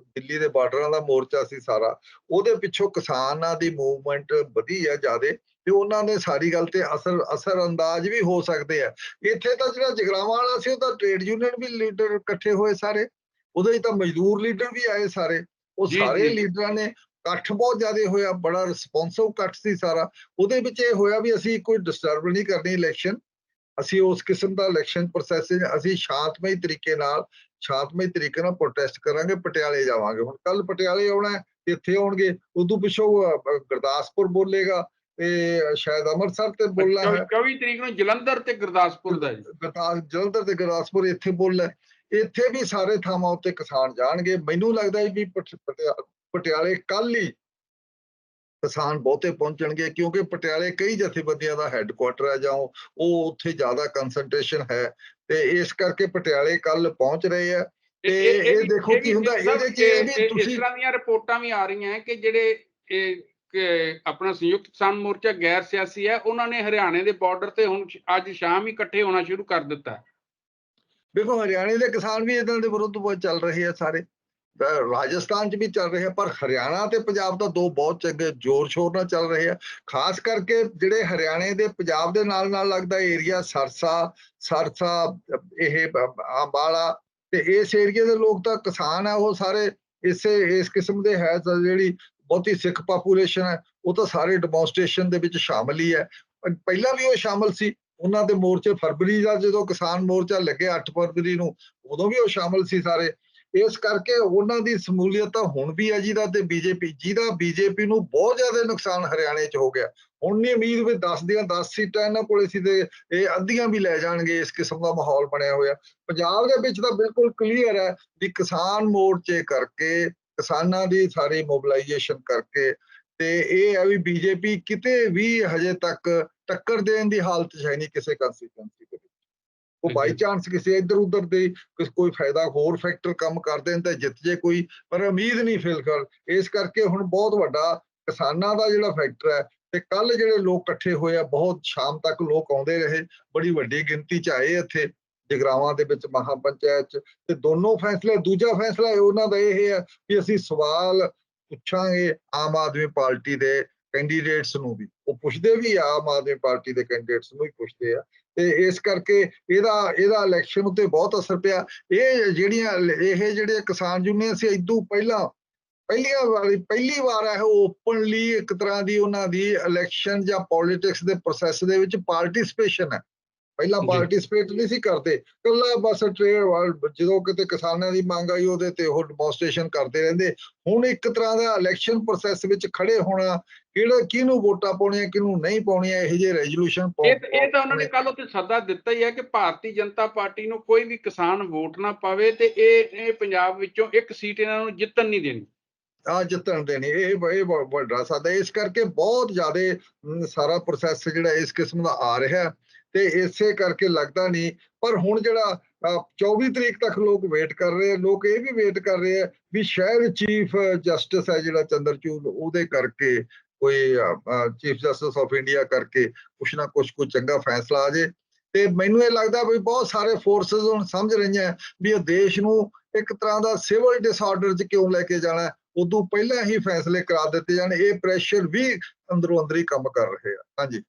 ਦਿੱਲੀ ਦੇ ਬਾਰਡਰਾਂ ਦਾ ਮੋਰਚਾ ਸੀ ਸਾਰਾ ਉਹਦੇ ਪਿੱਛੋਂ ਕਿਸਾਨਾਂ ਦੀ ਮੂਵਮੈਂਟ ਵਧੀ ਆ ਜਿਆਦੇ ਤੇ ਉਹਨਾਂ ਨੇ ਸਾਰੀ ਗੱਲ ਤੇ ਅਸਰ ਅਸਰ ਅੰਦਾਜ਼ ਵੀ ਹੋ ਸਕਦੇ ਆ। ਇੱਥੇ ਤਾਂ ਜਿਹੜਾ ਜਗਰਾਵਾਂ ਵਾਲਾ ਸੀ ਉਹ ਤਾਂ ਟ੍ਰੇਡ ਯੂਨੀਅਨ ਵੀ ਲੀਡਰ ਇਕੱਠੇ ਹੋਏ ਸਾਰੇ ਉਹਦੇ ਵਿੱਚ ਤਾਂ ਮਜ਼ਦੂਰ ਲੀਡਰ ਵੀ ਆਏ ਸਾਰੇ। ਉਹ ਸਾਰੇ। ਲੀਡਰਾਂ ਨੇ ਇਕੱਠ ਬਹੁਤ ਜ਼ਿਆਦਾ ਹੋਇਆ ਬੜਾ ਰਿਸਪੌਂਸਿਵ ਇਕੱਠ ਸੀ ਸਾਰਾ। ਉਹਦੇ ਵਿੱਚ ਇਹ ਹੋਇਆ ਵੀ ਅਸੀਂ ਕੋਈ ਡਿਸਟਰਬ ਨਹੀਂ ਕਰਨੀ ਇਲੈਕਸ਼ਨ ਅਸੀਂ ਉਸ ਕਿਸਮ ਦਾ ਇਲੈਕਸ਼ਨ ਪ੍ਰੋਸੈਸ ਅਸੀਂ ਸ਼ਾਂਤਮਈ ਤਰੀਕੇ ਨਾਲ ਸ਼ਾਂਤਮਈ ਤਰੀਕੇ ਨਾਲ ਪ੍ਰੋਟੈਸਟ ਕਰਾਂਗੇ ਪਟਿਆਲੇ ਜਾਵਾਂਗੇ। ਹੁਣ ਕੱਲ ਪਟਿਆਲੇ ਆਉਣਾ ਇੱਥੇ ਆਉਣਗੇ ਉਦੋਂ ਪਿੱਛੋਂ ਗੁਰਦਾਸਪੁਰ ਬੋਲੇਗਾ ਤੇ ਸ਼ਾਇਦ ਅੰਮ੍ਰਿਤਸਰ ਤੇ ਬੋਲਣਾ ਹੈ। 24 ਤਰੀਕ ਨੂੰ ਜਲੰਧਰ ਤੇ ਗੁਰਦਾਸਪੁਰ ਦਾ ਜੀ। ਗੁਰਦਾਸ ਜਲੰਧਰ ਤੇ ਗੁਰਦਾਸਪੁਰ ਇੱਥੇ ਬੋਲਣਾ। ਇੱਥੇ ਵੀ ਸਾਰੇ ਥਾਵਾਂ ਉੱਤੇ ਕਿਸਾਨ ਜਾਣਗੇ। ਮੈਨੂੰ ਲੱਗਦਾ ਹੈ ਵੀ ਪਟ- ਪਟਿਆ- ਪਟਿਆਲੇ ਕੱਲ ਹੀ ਕਿਸਾਨ ਬਹੁਤੇ ਪਹੁੰਚਣਗੇ ਕਿਉਂਕਿ ਪਟਿਆਲੇ ਕਈ ਜਥੇਬੰਦੀਆਂ ਦਾ ਹੈੱਡਕੁਆਟਰ ਹੈ ਜਾਂ ਉਹ ਉੱਥੇ ਜ਼ਿਆਦਾ ਕਨਸੈਂਟ੍ਰੇਸ਼ਨ ਹੈ ਤੇ ਇਸ ਕਰਕੇ ਪਟਿਆਲੇ ਕੱਲ ਪਹੁੰਚ ਰਹੇ ਆ ਤੇ ਇਹ ਦੇਖੋ ਕੀ ਹੁੰਦਾ, ਇਹਦੇ 'ਚ ਇਹ ਵੀ ਇਸ ਤੁਸੀਂ- ਤਰ੍ਹਾਂ ਦੀਆਂ ਰਿਪੋਰਟਾਂ ਵੀ ਆ ਰਹੀਆਂ ਕਿ ਜਿਹੜੇ ਆਪਣਾ ਸੰਯੁਕਤ ਕਿਸਾਨ ਮੋਰਚਾ ਗੈਰ ਸਿਆਸੀ ਹੈ ਉਹਨਾਂ ਨੇ ਹਰਿਆਣੇ ਦੇ ਬਾਰਡਰ ਤੇ ਹੁਣ ਅੱਜ ਸ਼ਾਮ ਹੀ ਇਕੱਠੇ ਹੋਣਾ ਸ਼ੁਰੂ ਕਰ ਦਿੱਤਾ। ਦੇਖੋ ਹਰਿਆਣੇ ਦੇ ਕਿਸਾਨ ਵੀ ਇਹਨਾਂ ਦੇ ਵਿਰੁੱਧ ਬਹੁਤ ਚੱਲ ਰਹੇ ਆ ਸਾਰੇ ਰਾਜਸਥਾਨ 'ਚ ਵੀ ਚੱਲ ਰਹੇ ਆ, ਪਰ ਹਰਿਆਣਾ ਤੇ ਪੰਜਾਬ ਦਾ ਦੋ ਬਹੁਤ ਚੰਗੇ ਜ਼ੋਰ ਸ਼ੋਰ ਨਾਲ ਚੱਲ ਰਹੇ ਆ। ਖਾਸ ਕਰਕੇ ਜਿਹੜੇ ਹਰਿਆਣੇ ਦੇ ਪੰਜਾਬ ਦੇ ਨਾਲ ਨਾਲ ਲੱਗਦਾ ਏਰੀਆ ਸਰਸਾ ਸਰਸਾ, ਇਹ ਅੰਬਾਲਾ ਤੇ ਇਸ ਏਰੀਆ ਦੇ ਲੋਕ ਤਾਂ ਕਿਸਾਨ ਆ, ਉਹ ਸਾਰੇ ਇਸੇ, ਇਸ ਕਿਸਮ ਦੇ ਹੈ ਜਿਹੜੀ ਬਹੁਤੀ ਸਿੱਖ ਪਾਪੂਲੇਸ਼ਨ ਹੈ, ਉਹ ਤਾਂ ਸਾਰੇ ਡੈਮੋਨਸਟ੍ਰੇਸ਼ਨ ਦੇ ਵਿੱਚ ਸ਼ਾਮਲ ਹੀ ਹੈ। ਪਹਿਲਾਂ ਵੀ ਉਹ ਸ਼ਾਮਲ ਸੀ, ਉਹਨਾਂ ਦੇ ਮੋਰਚੇ ਫਰਵਰੀ ਦਾ ਜਦੋਂ ਕਿਸਾਨ ਮੋਰਚਾ ਲੱਗਿਆ 8 ਫਰਵਰੀ ਨੂੰ, ਉਦੋਂ ਵੀ ਉਹ ਸ਼ਾਮਲ ਸੀ ਸਾਰੇ। ਇਸ ਕਰਕੇ ਉਹਨਾਂ ਦੀ ਸਮੂਲੀਅਤ ਤਾਂ ਹੁਣ ਵੀ ਹੈ ਜਿਹਦਾ ਤੇ ਬੀਜੇਪੀ, ਜਿਹਦਾ ਬੀਜੇਪੀ ਨੂੰ ਬਹੁਤ ਜ਼ਿਆਦਾ ਨੁਕਸਾਨ ਹਰਿਆਣੇ 'ਚ ਹੋ ਗਿਆ। ਹੁਣ ਨਹੀਂ ਉਮੀਦ ਵੀ 10 ਦੀਆਂ 10 ਸੀਟਾਂ ਇਹਨਾਂ ਕੋਲੇ ਸੀ ਤੇ ਇਹ ਅੱਧੀਆਂ ਵੀ ਲੈ ਜਾਣਗੇ, ਇਸ ਕਿਸਮ ਦਾ ਮਾਹੌਲ ਬਣਿਆ ਹੋਇਆ। ਪੰਜਾਬ ਦੇ ਵਿੱਚ ਤਾਂ ਬਿਲਕੁਲ ਕਲੀਅਰ ਹੈ ਵੀ ਕਿਸਾਨ ਮੋਰਚੇ ਕਰਕੇ, ਕਿਸਾਨਾਂ ਦੀ ਸਾਰੀ ਮੋਬਿਲਾਈਜੇਸ਼ਨ ਕਰਕੇ ਤੇ ਇਹ ਹੈ ਵੀ ਬੀਜੇਪੀ ਕਿਤੇ ਵੀ ਹਜੇ ਤੱਕ ਟੱਕਰ ਦੇਣ ਦੀ ਹਾਲਤ 'ਚ ਹੈ ਨਹੀਂ ਕਿਸੇ ਕੰਸਟੀਟੂਐਂਸੀ ਉਹ ਬਾਈ ਚਾਂਸ ਕਿਸੇ ਇੱਧਰ ਉੱਧਰ ਦੇ ਕੋਈ ਫਾਇਦਾ ਹੋਰ ਫੈਕਟਰ ਕੰਮ ਕਰ ਦੇਣ ਤਾਂ ਜਿੱਤ ਜੇ ਕੋਈ ਪਰ ਉਮੀਦ ਨਹੀਂ ਫਿਲਹਾਲ ਇਸ ਕਰਕੇ ਹੁਣ ਬਹੁਤ ਵੱਡਾ ਕਿਸਾਨਾਂ ਦਾ ਜਿਹੜਾ ਫੈਕਟਰ ਹੈ ਤੇ ਕੱਲ ਜਿਹੜੇ ਲੋਕ ਇਕੱਠੇ ਹੋਏ ਆ ਬਹੁਤ ਸ਼ਾਮ ਤੱਕ ਲੋਕ ਆਉਂਦੇ ਰਹੇ ਬੜੀ ਵੱਡੀ ਗਿਣਤੀ ਚ ਆਏ ਇੱਥੇ ਜਗਰਾਵਾਂ ਦੇ ਵਿੱਚ ਮਹਾ ਪੰਚਾਇਤ ਚ ਤੇ ਦੋਨੋਂ ਫੈਸਲੇ ਦੂਜਾ ਫੈਸਲਾ ਇਹ ਉਹਨਾਂ ਦਾ ਇਹ ਹੈ ਕਿ ਅਸੀਂ ਸਵਾਲ ਪੁੱਛਾਂਗੇ ਆਮ ਆਦਮੀ ਪਾਰਟੀ ਦੇ ਕੈਂਡੀਡੇਟਸ ਨੂੰ ਵੀ। ਉਹ ਪੁੱਛਦੇ ਵੀ ਆਮ ਆਦਮੀ ਪਾਰਟੀ ਦੇ ਕੈਂਡੀਡੇਟਸ ਨੂੰ ਹੀ ਪੁੱਛਦੇ ਆ। ਤੇ ਇਸ ਕਰਕੇ ਇਹਦਾ ਇਹਦਾ ਇਲੈਕਸ਼ਨ ਉੱਤੇ ਬਹੁਤ ਅਸਰ ਪਿਆ। ਇਹ ਜਿਹੜੀਆਂ ਇਹ ਜਿਹੜੇ ਕਿਸਾਨ ਯੂਨੀਅਨ ਸੀ ਇਦੋਂ ਪਹਿਲਾਂ ਪਹਿਲੀਆਂ ਵਾਰੀ ਪਹਿਲੀ ਵਾਰ ਹੈ ਉਹ ਓਪਨਲੀ ਇੱਕ ਤਰ੍ਹਾਂ ਦੀ ਉਹਨਾਂ ਦੀ ਇਲੈਕਸ਼ਨ ਜਾਂ ਪੋਲਿਟਿਕਸ ਦੇ ਪ੍ਰੋਸੈਸ ਦੇ ਵਿੱਚ ਪਾਰਟਿਸਿਪੇਸ਼ਨ ਹੈ। ਪਹਿਲਾਂ। ਪਾਰਟਿਸਿਪੇਟ ਨਹੀਂ ਸੀ ਕਰਦੇ। ਕੱਲਾ ਬਸ ਟ੍ਰੇਡ ਜਦੋਂ ਕਿਤੇ ਕਿਸਾਨਾਂ ਦੀ ਮੰਗ ਆਈ ਉਹਦੇ ਤੇ ਉਹ ਡੈਮੋਨਸਟ੍ਰੇਸ਼ਨ ਕਰਦੇ ਰਹਿੰਦੇ। ਹੁਣ ਇੱਕ ਤਰ੍ਹਾਂ ਦਾ ਇਲੈਕਸ਼ਨ ਪ੍ਰੋਸੈਸ ਵਿੱਚ ਖੜੇ ਹੋਣਾ ਕਿਹੜਾ ਕਿਹਨੂੰ ਵੋਟਾਂ ਪਾਉਣੀਆਂ ਕਿਹਨੂੰ ਨਹੀਂ ਪਾਉਣੀਆਂ ਇਹ ਜਿਹੇ ਰੈਜ਼ੋਲੂਸ਼ਨ ਇਹ ਇਹ ਤਾਂ ਉਹਨਾਂ ਨੇ ਕੱਲ ਉੱਤੇ ਸੱਦਾ ਦਿੱਤਾ ਹੀ ਹੈ ਕਿ ਭਾਰਤੀ ਜਨਤਾ ਪਾਰਟੀ ਨੂੰ ਕੋਈ ਵੀ ਕਿਸਾਨ ਵੋਟ ਨਾ ਪਾਵੇ ਤੇ ਇਹ ਇਹ ਪੰਜਾਬ ਵਿੱਚੋਂ ਇੱਕ ਸੀਟ ਇਹਨਾਂ ਨੂੰ ਜਿੱਤਣ ਨਹੀਂ ਦੇਣੀ। ਆ ਜਿੱਤਣ ਦੇਣੀ ਇਹ ਇਹ ਵੱਡਾ ਸਾਦਾ ਇਸ ਕਰਕੇ ਬਹੁਤ ਜ਼ਿਆਦਾ ਸਾਰਾ ਪ੍ਰੋਸੈਸ ਜਿਹੜਾ ਇਸ ਕਿਸਮ ਦਾ ਆ ਰਿਹਾ ਤੇ ਇਸੇ ਕਰਕੇ ਲੱਗਦਾ ਨਹੀਂ। ਪਰ ਹੁਣ ਜਿਹੜਾ ਅ, 24 ਤਰੀਕ ਤੱਕ ਲੋਕ ਵੇਟ ਕਰ ਰਹੇ ਆ ਲੋਕ ਇਹ ਵੀ ਵੇਟ ਕਰ ਰਹੇ ਆ ਵੀ ਸ਼ਾਇਦ ਚੀਫ ਜਸਟਿਸ ਹੈ ਜਿਹੜਾ ਚੰਦਰਚੂੜ ਉਹਦੇ ਕਰਕੇ ਕੋਈ ਚੀਫ ਜਸਟਿਸ ਆਫ ਇੰਡੀਆ ਕਰਕੇ ਕੁਛ ਨਾ ਕੁਛ ਕੋਈ ਚੰਗਾ ਫੈਸਲਾ ਆ ਜੇ। ਤੇ ਮੈਨੂੰ ਇਹ ਲੱਗਦਾ ਵੀ ਬਹੁਤ ਸਾਰੇ ਫੋਰਸਸ ਹੁਣ ਸਮਝ ਰਹੀਆਂ ਵੀ ਇਹ ਦੇਸ਼ ਨੂੰ ਇੱਕ ਤਰ੍ਹਾਂ ਦਾ ਸਿਵਲ ਡਿਸਆਰਡਰ 'ਚ ਕਿਉਂ ਲੈ ਕੇ ਜਾਣਾ ਉਦੋਂ ਪਹਿਲਾਂ ਹੀ ਫੈਸਲੇ ਕਰਾ ਦਿੱਤੇ ਜਾਣ। ਇਹ ਪ੍ਰੈਸ਼ਰ ਵੀ ਅੰਦਰੋਂ ਅੰਦਰ ਹੀ ਕੰਮ ਕਰ ਰਹੇ ਆ। ਹਾਂਜੀ।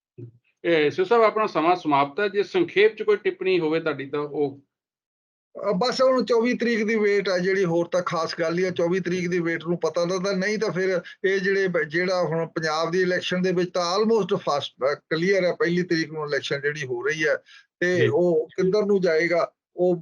ਇਹ ਸਿਰ ਸਾਹਿਬ ਆਪਣਾ ਸਮਾਂ ਸਮਾਪਤ ਹੈ। ਜੇ ਸੰਖੇਪ ਚ ਕੋਈ ਟਿੱਪਣੀ ਹੋਵੇ ਤੁਹਾਡੀ ਤਾਂ ਉਹ ਬਸ ਹੁਣ 24 ਤਰੀਕ ਦੀ ਵੇਟ ਆ ਜਿਹੜੀ ਹੋਰ ਤਾਂ ਖਾਸ ਗੱਲ ਹੀ ਆ 24 ਤਰੀਕ ਦੀ ਵੇਟ ਨੂੰ ਪਤਾ ਲੱਗਦਾ ਨਹੀਂ ਤਾਂ ਫਿਰ ਇਹ ਜਿਹੜੇ ਜਿਹੜਾ ਹੁਣ ਪੰਜਾਬ ਦੀ ਇਲੈਕਸ਼ਨ ਦੇ ਵਿੱਚ ਤਾਂ ਆਲਮੋਸਟ ਫਾਸਟ ਕਲੀਅਰ ਹੈ ਪਹਿਲੀ ਤਰੀਕ ਨੂੰ ਇਲੈਕਸ਼ਨ ਜਿਹੜੀ ਹੋ ਰਹੀ ਹੈ। ਤੇ ਉਹ ਕਿੱਧਰ ਨੂੰ ਜਾਏਗਾ ਉਹ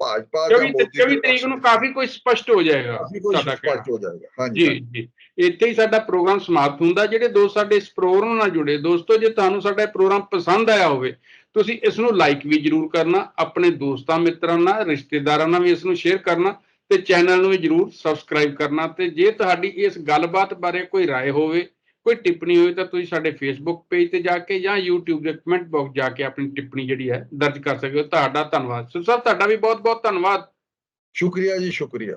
ਭਾਜਪਾ ਜਾਂ 24 ਮੋਦੀ 24 ਤਰੀਕ ਨੂੰ ਕਾਫੀ ਕੁਝ ਸਪਸ਼ਟ ਹੋ ਜਾਏਗਾ ਸਾਡਾ। ਸਪਸ਼ਟ ਹੋ ਜਾਏਗਾ ਹਾਂਜੀ ਜੀ ਜੀ ਇੱਥੇ ਹੀ ਸਾਡਾ ਪ੍ਰੋਗਰਾਮ ਸਮਾਪਤ ਹੁੰਦਾ ਜਿਹੜੇ ਦੋਸਤ ਸਾਡੇ ਇਸ ਪ੍ਰੋਗਰਾਮ ਨਾਲ ਜੁੜੇ ਦੋਸਤੋ ਜੇ ਤੁਹਾਨੂੰ ਸਾਡਾ ਪ੍ਰੋਗਰਾਮ ਪਸੰਦ ਆਇਆ ਹੋਵੇ ਤੁਸੀਂ ਇਸ ਨੂੰ ਲਾਈਕ ਵੀ ਜਰੂਰ ਕਰਨਾ ਆਪਣੇ ਦੋਸਤਾਂ ਮਿੱਤਰਾਂ ਨਾਲ ਰਿਸ਼ਤੇਦਾਰਾਂ ਨਾਲ ਵੀ ਇਸ ਨੂੰ ਸ਼ੇਅਰ ਕਰਨਾ ਤੇ ਚੈਨਲ ਨੂੰ ਵੀ ਜਰੂਰ ਸਬਸਕ੍ਰਾਈਬ ਕਰਨਾ ਤੇ ਜੇ ਤੁਹਾਡੀ ਇਸ ਗੱਲਬਾਤ ਬਾਰੇ ਕੋਈ رائے ਹੋਵੇ ਕੋਈ ਟਿੱਪਣੀ ਹੋਵੇ ਤਾਂ ਤੁਸੀਂ ਸਾਡੇ ਫੇਸਬੁੱਕ ਪੇਜ ਤੇ ਜਾ ਕੇ ਜਾਂ YouTube ਦੇ ਕਮੈਂਟ ਬਾਕਸ ਜਾ ਕੇ ਆਪਣੀ ਟਿੱਪਣੀ ਜਿਹੜੀ ਹੈ ਦਰਜ ਕਰ ਸਕਦੇ ਹੋ ਤੁਹਾਡਾ ਧੰਨਵਾਦ ਸੋ ਸਰ ਤੁਹਾਡਾ ਵੀ ਬਹੁਤ ਬਹੁਤ ਧੰਨਵਾਦ ਸ਼ੁਕਰੀਆ ਜੀ ਸ਼ੁਕਰੀਆ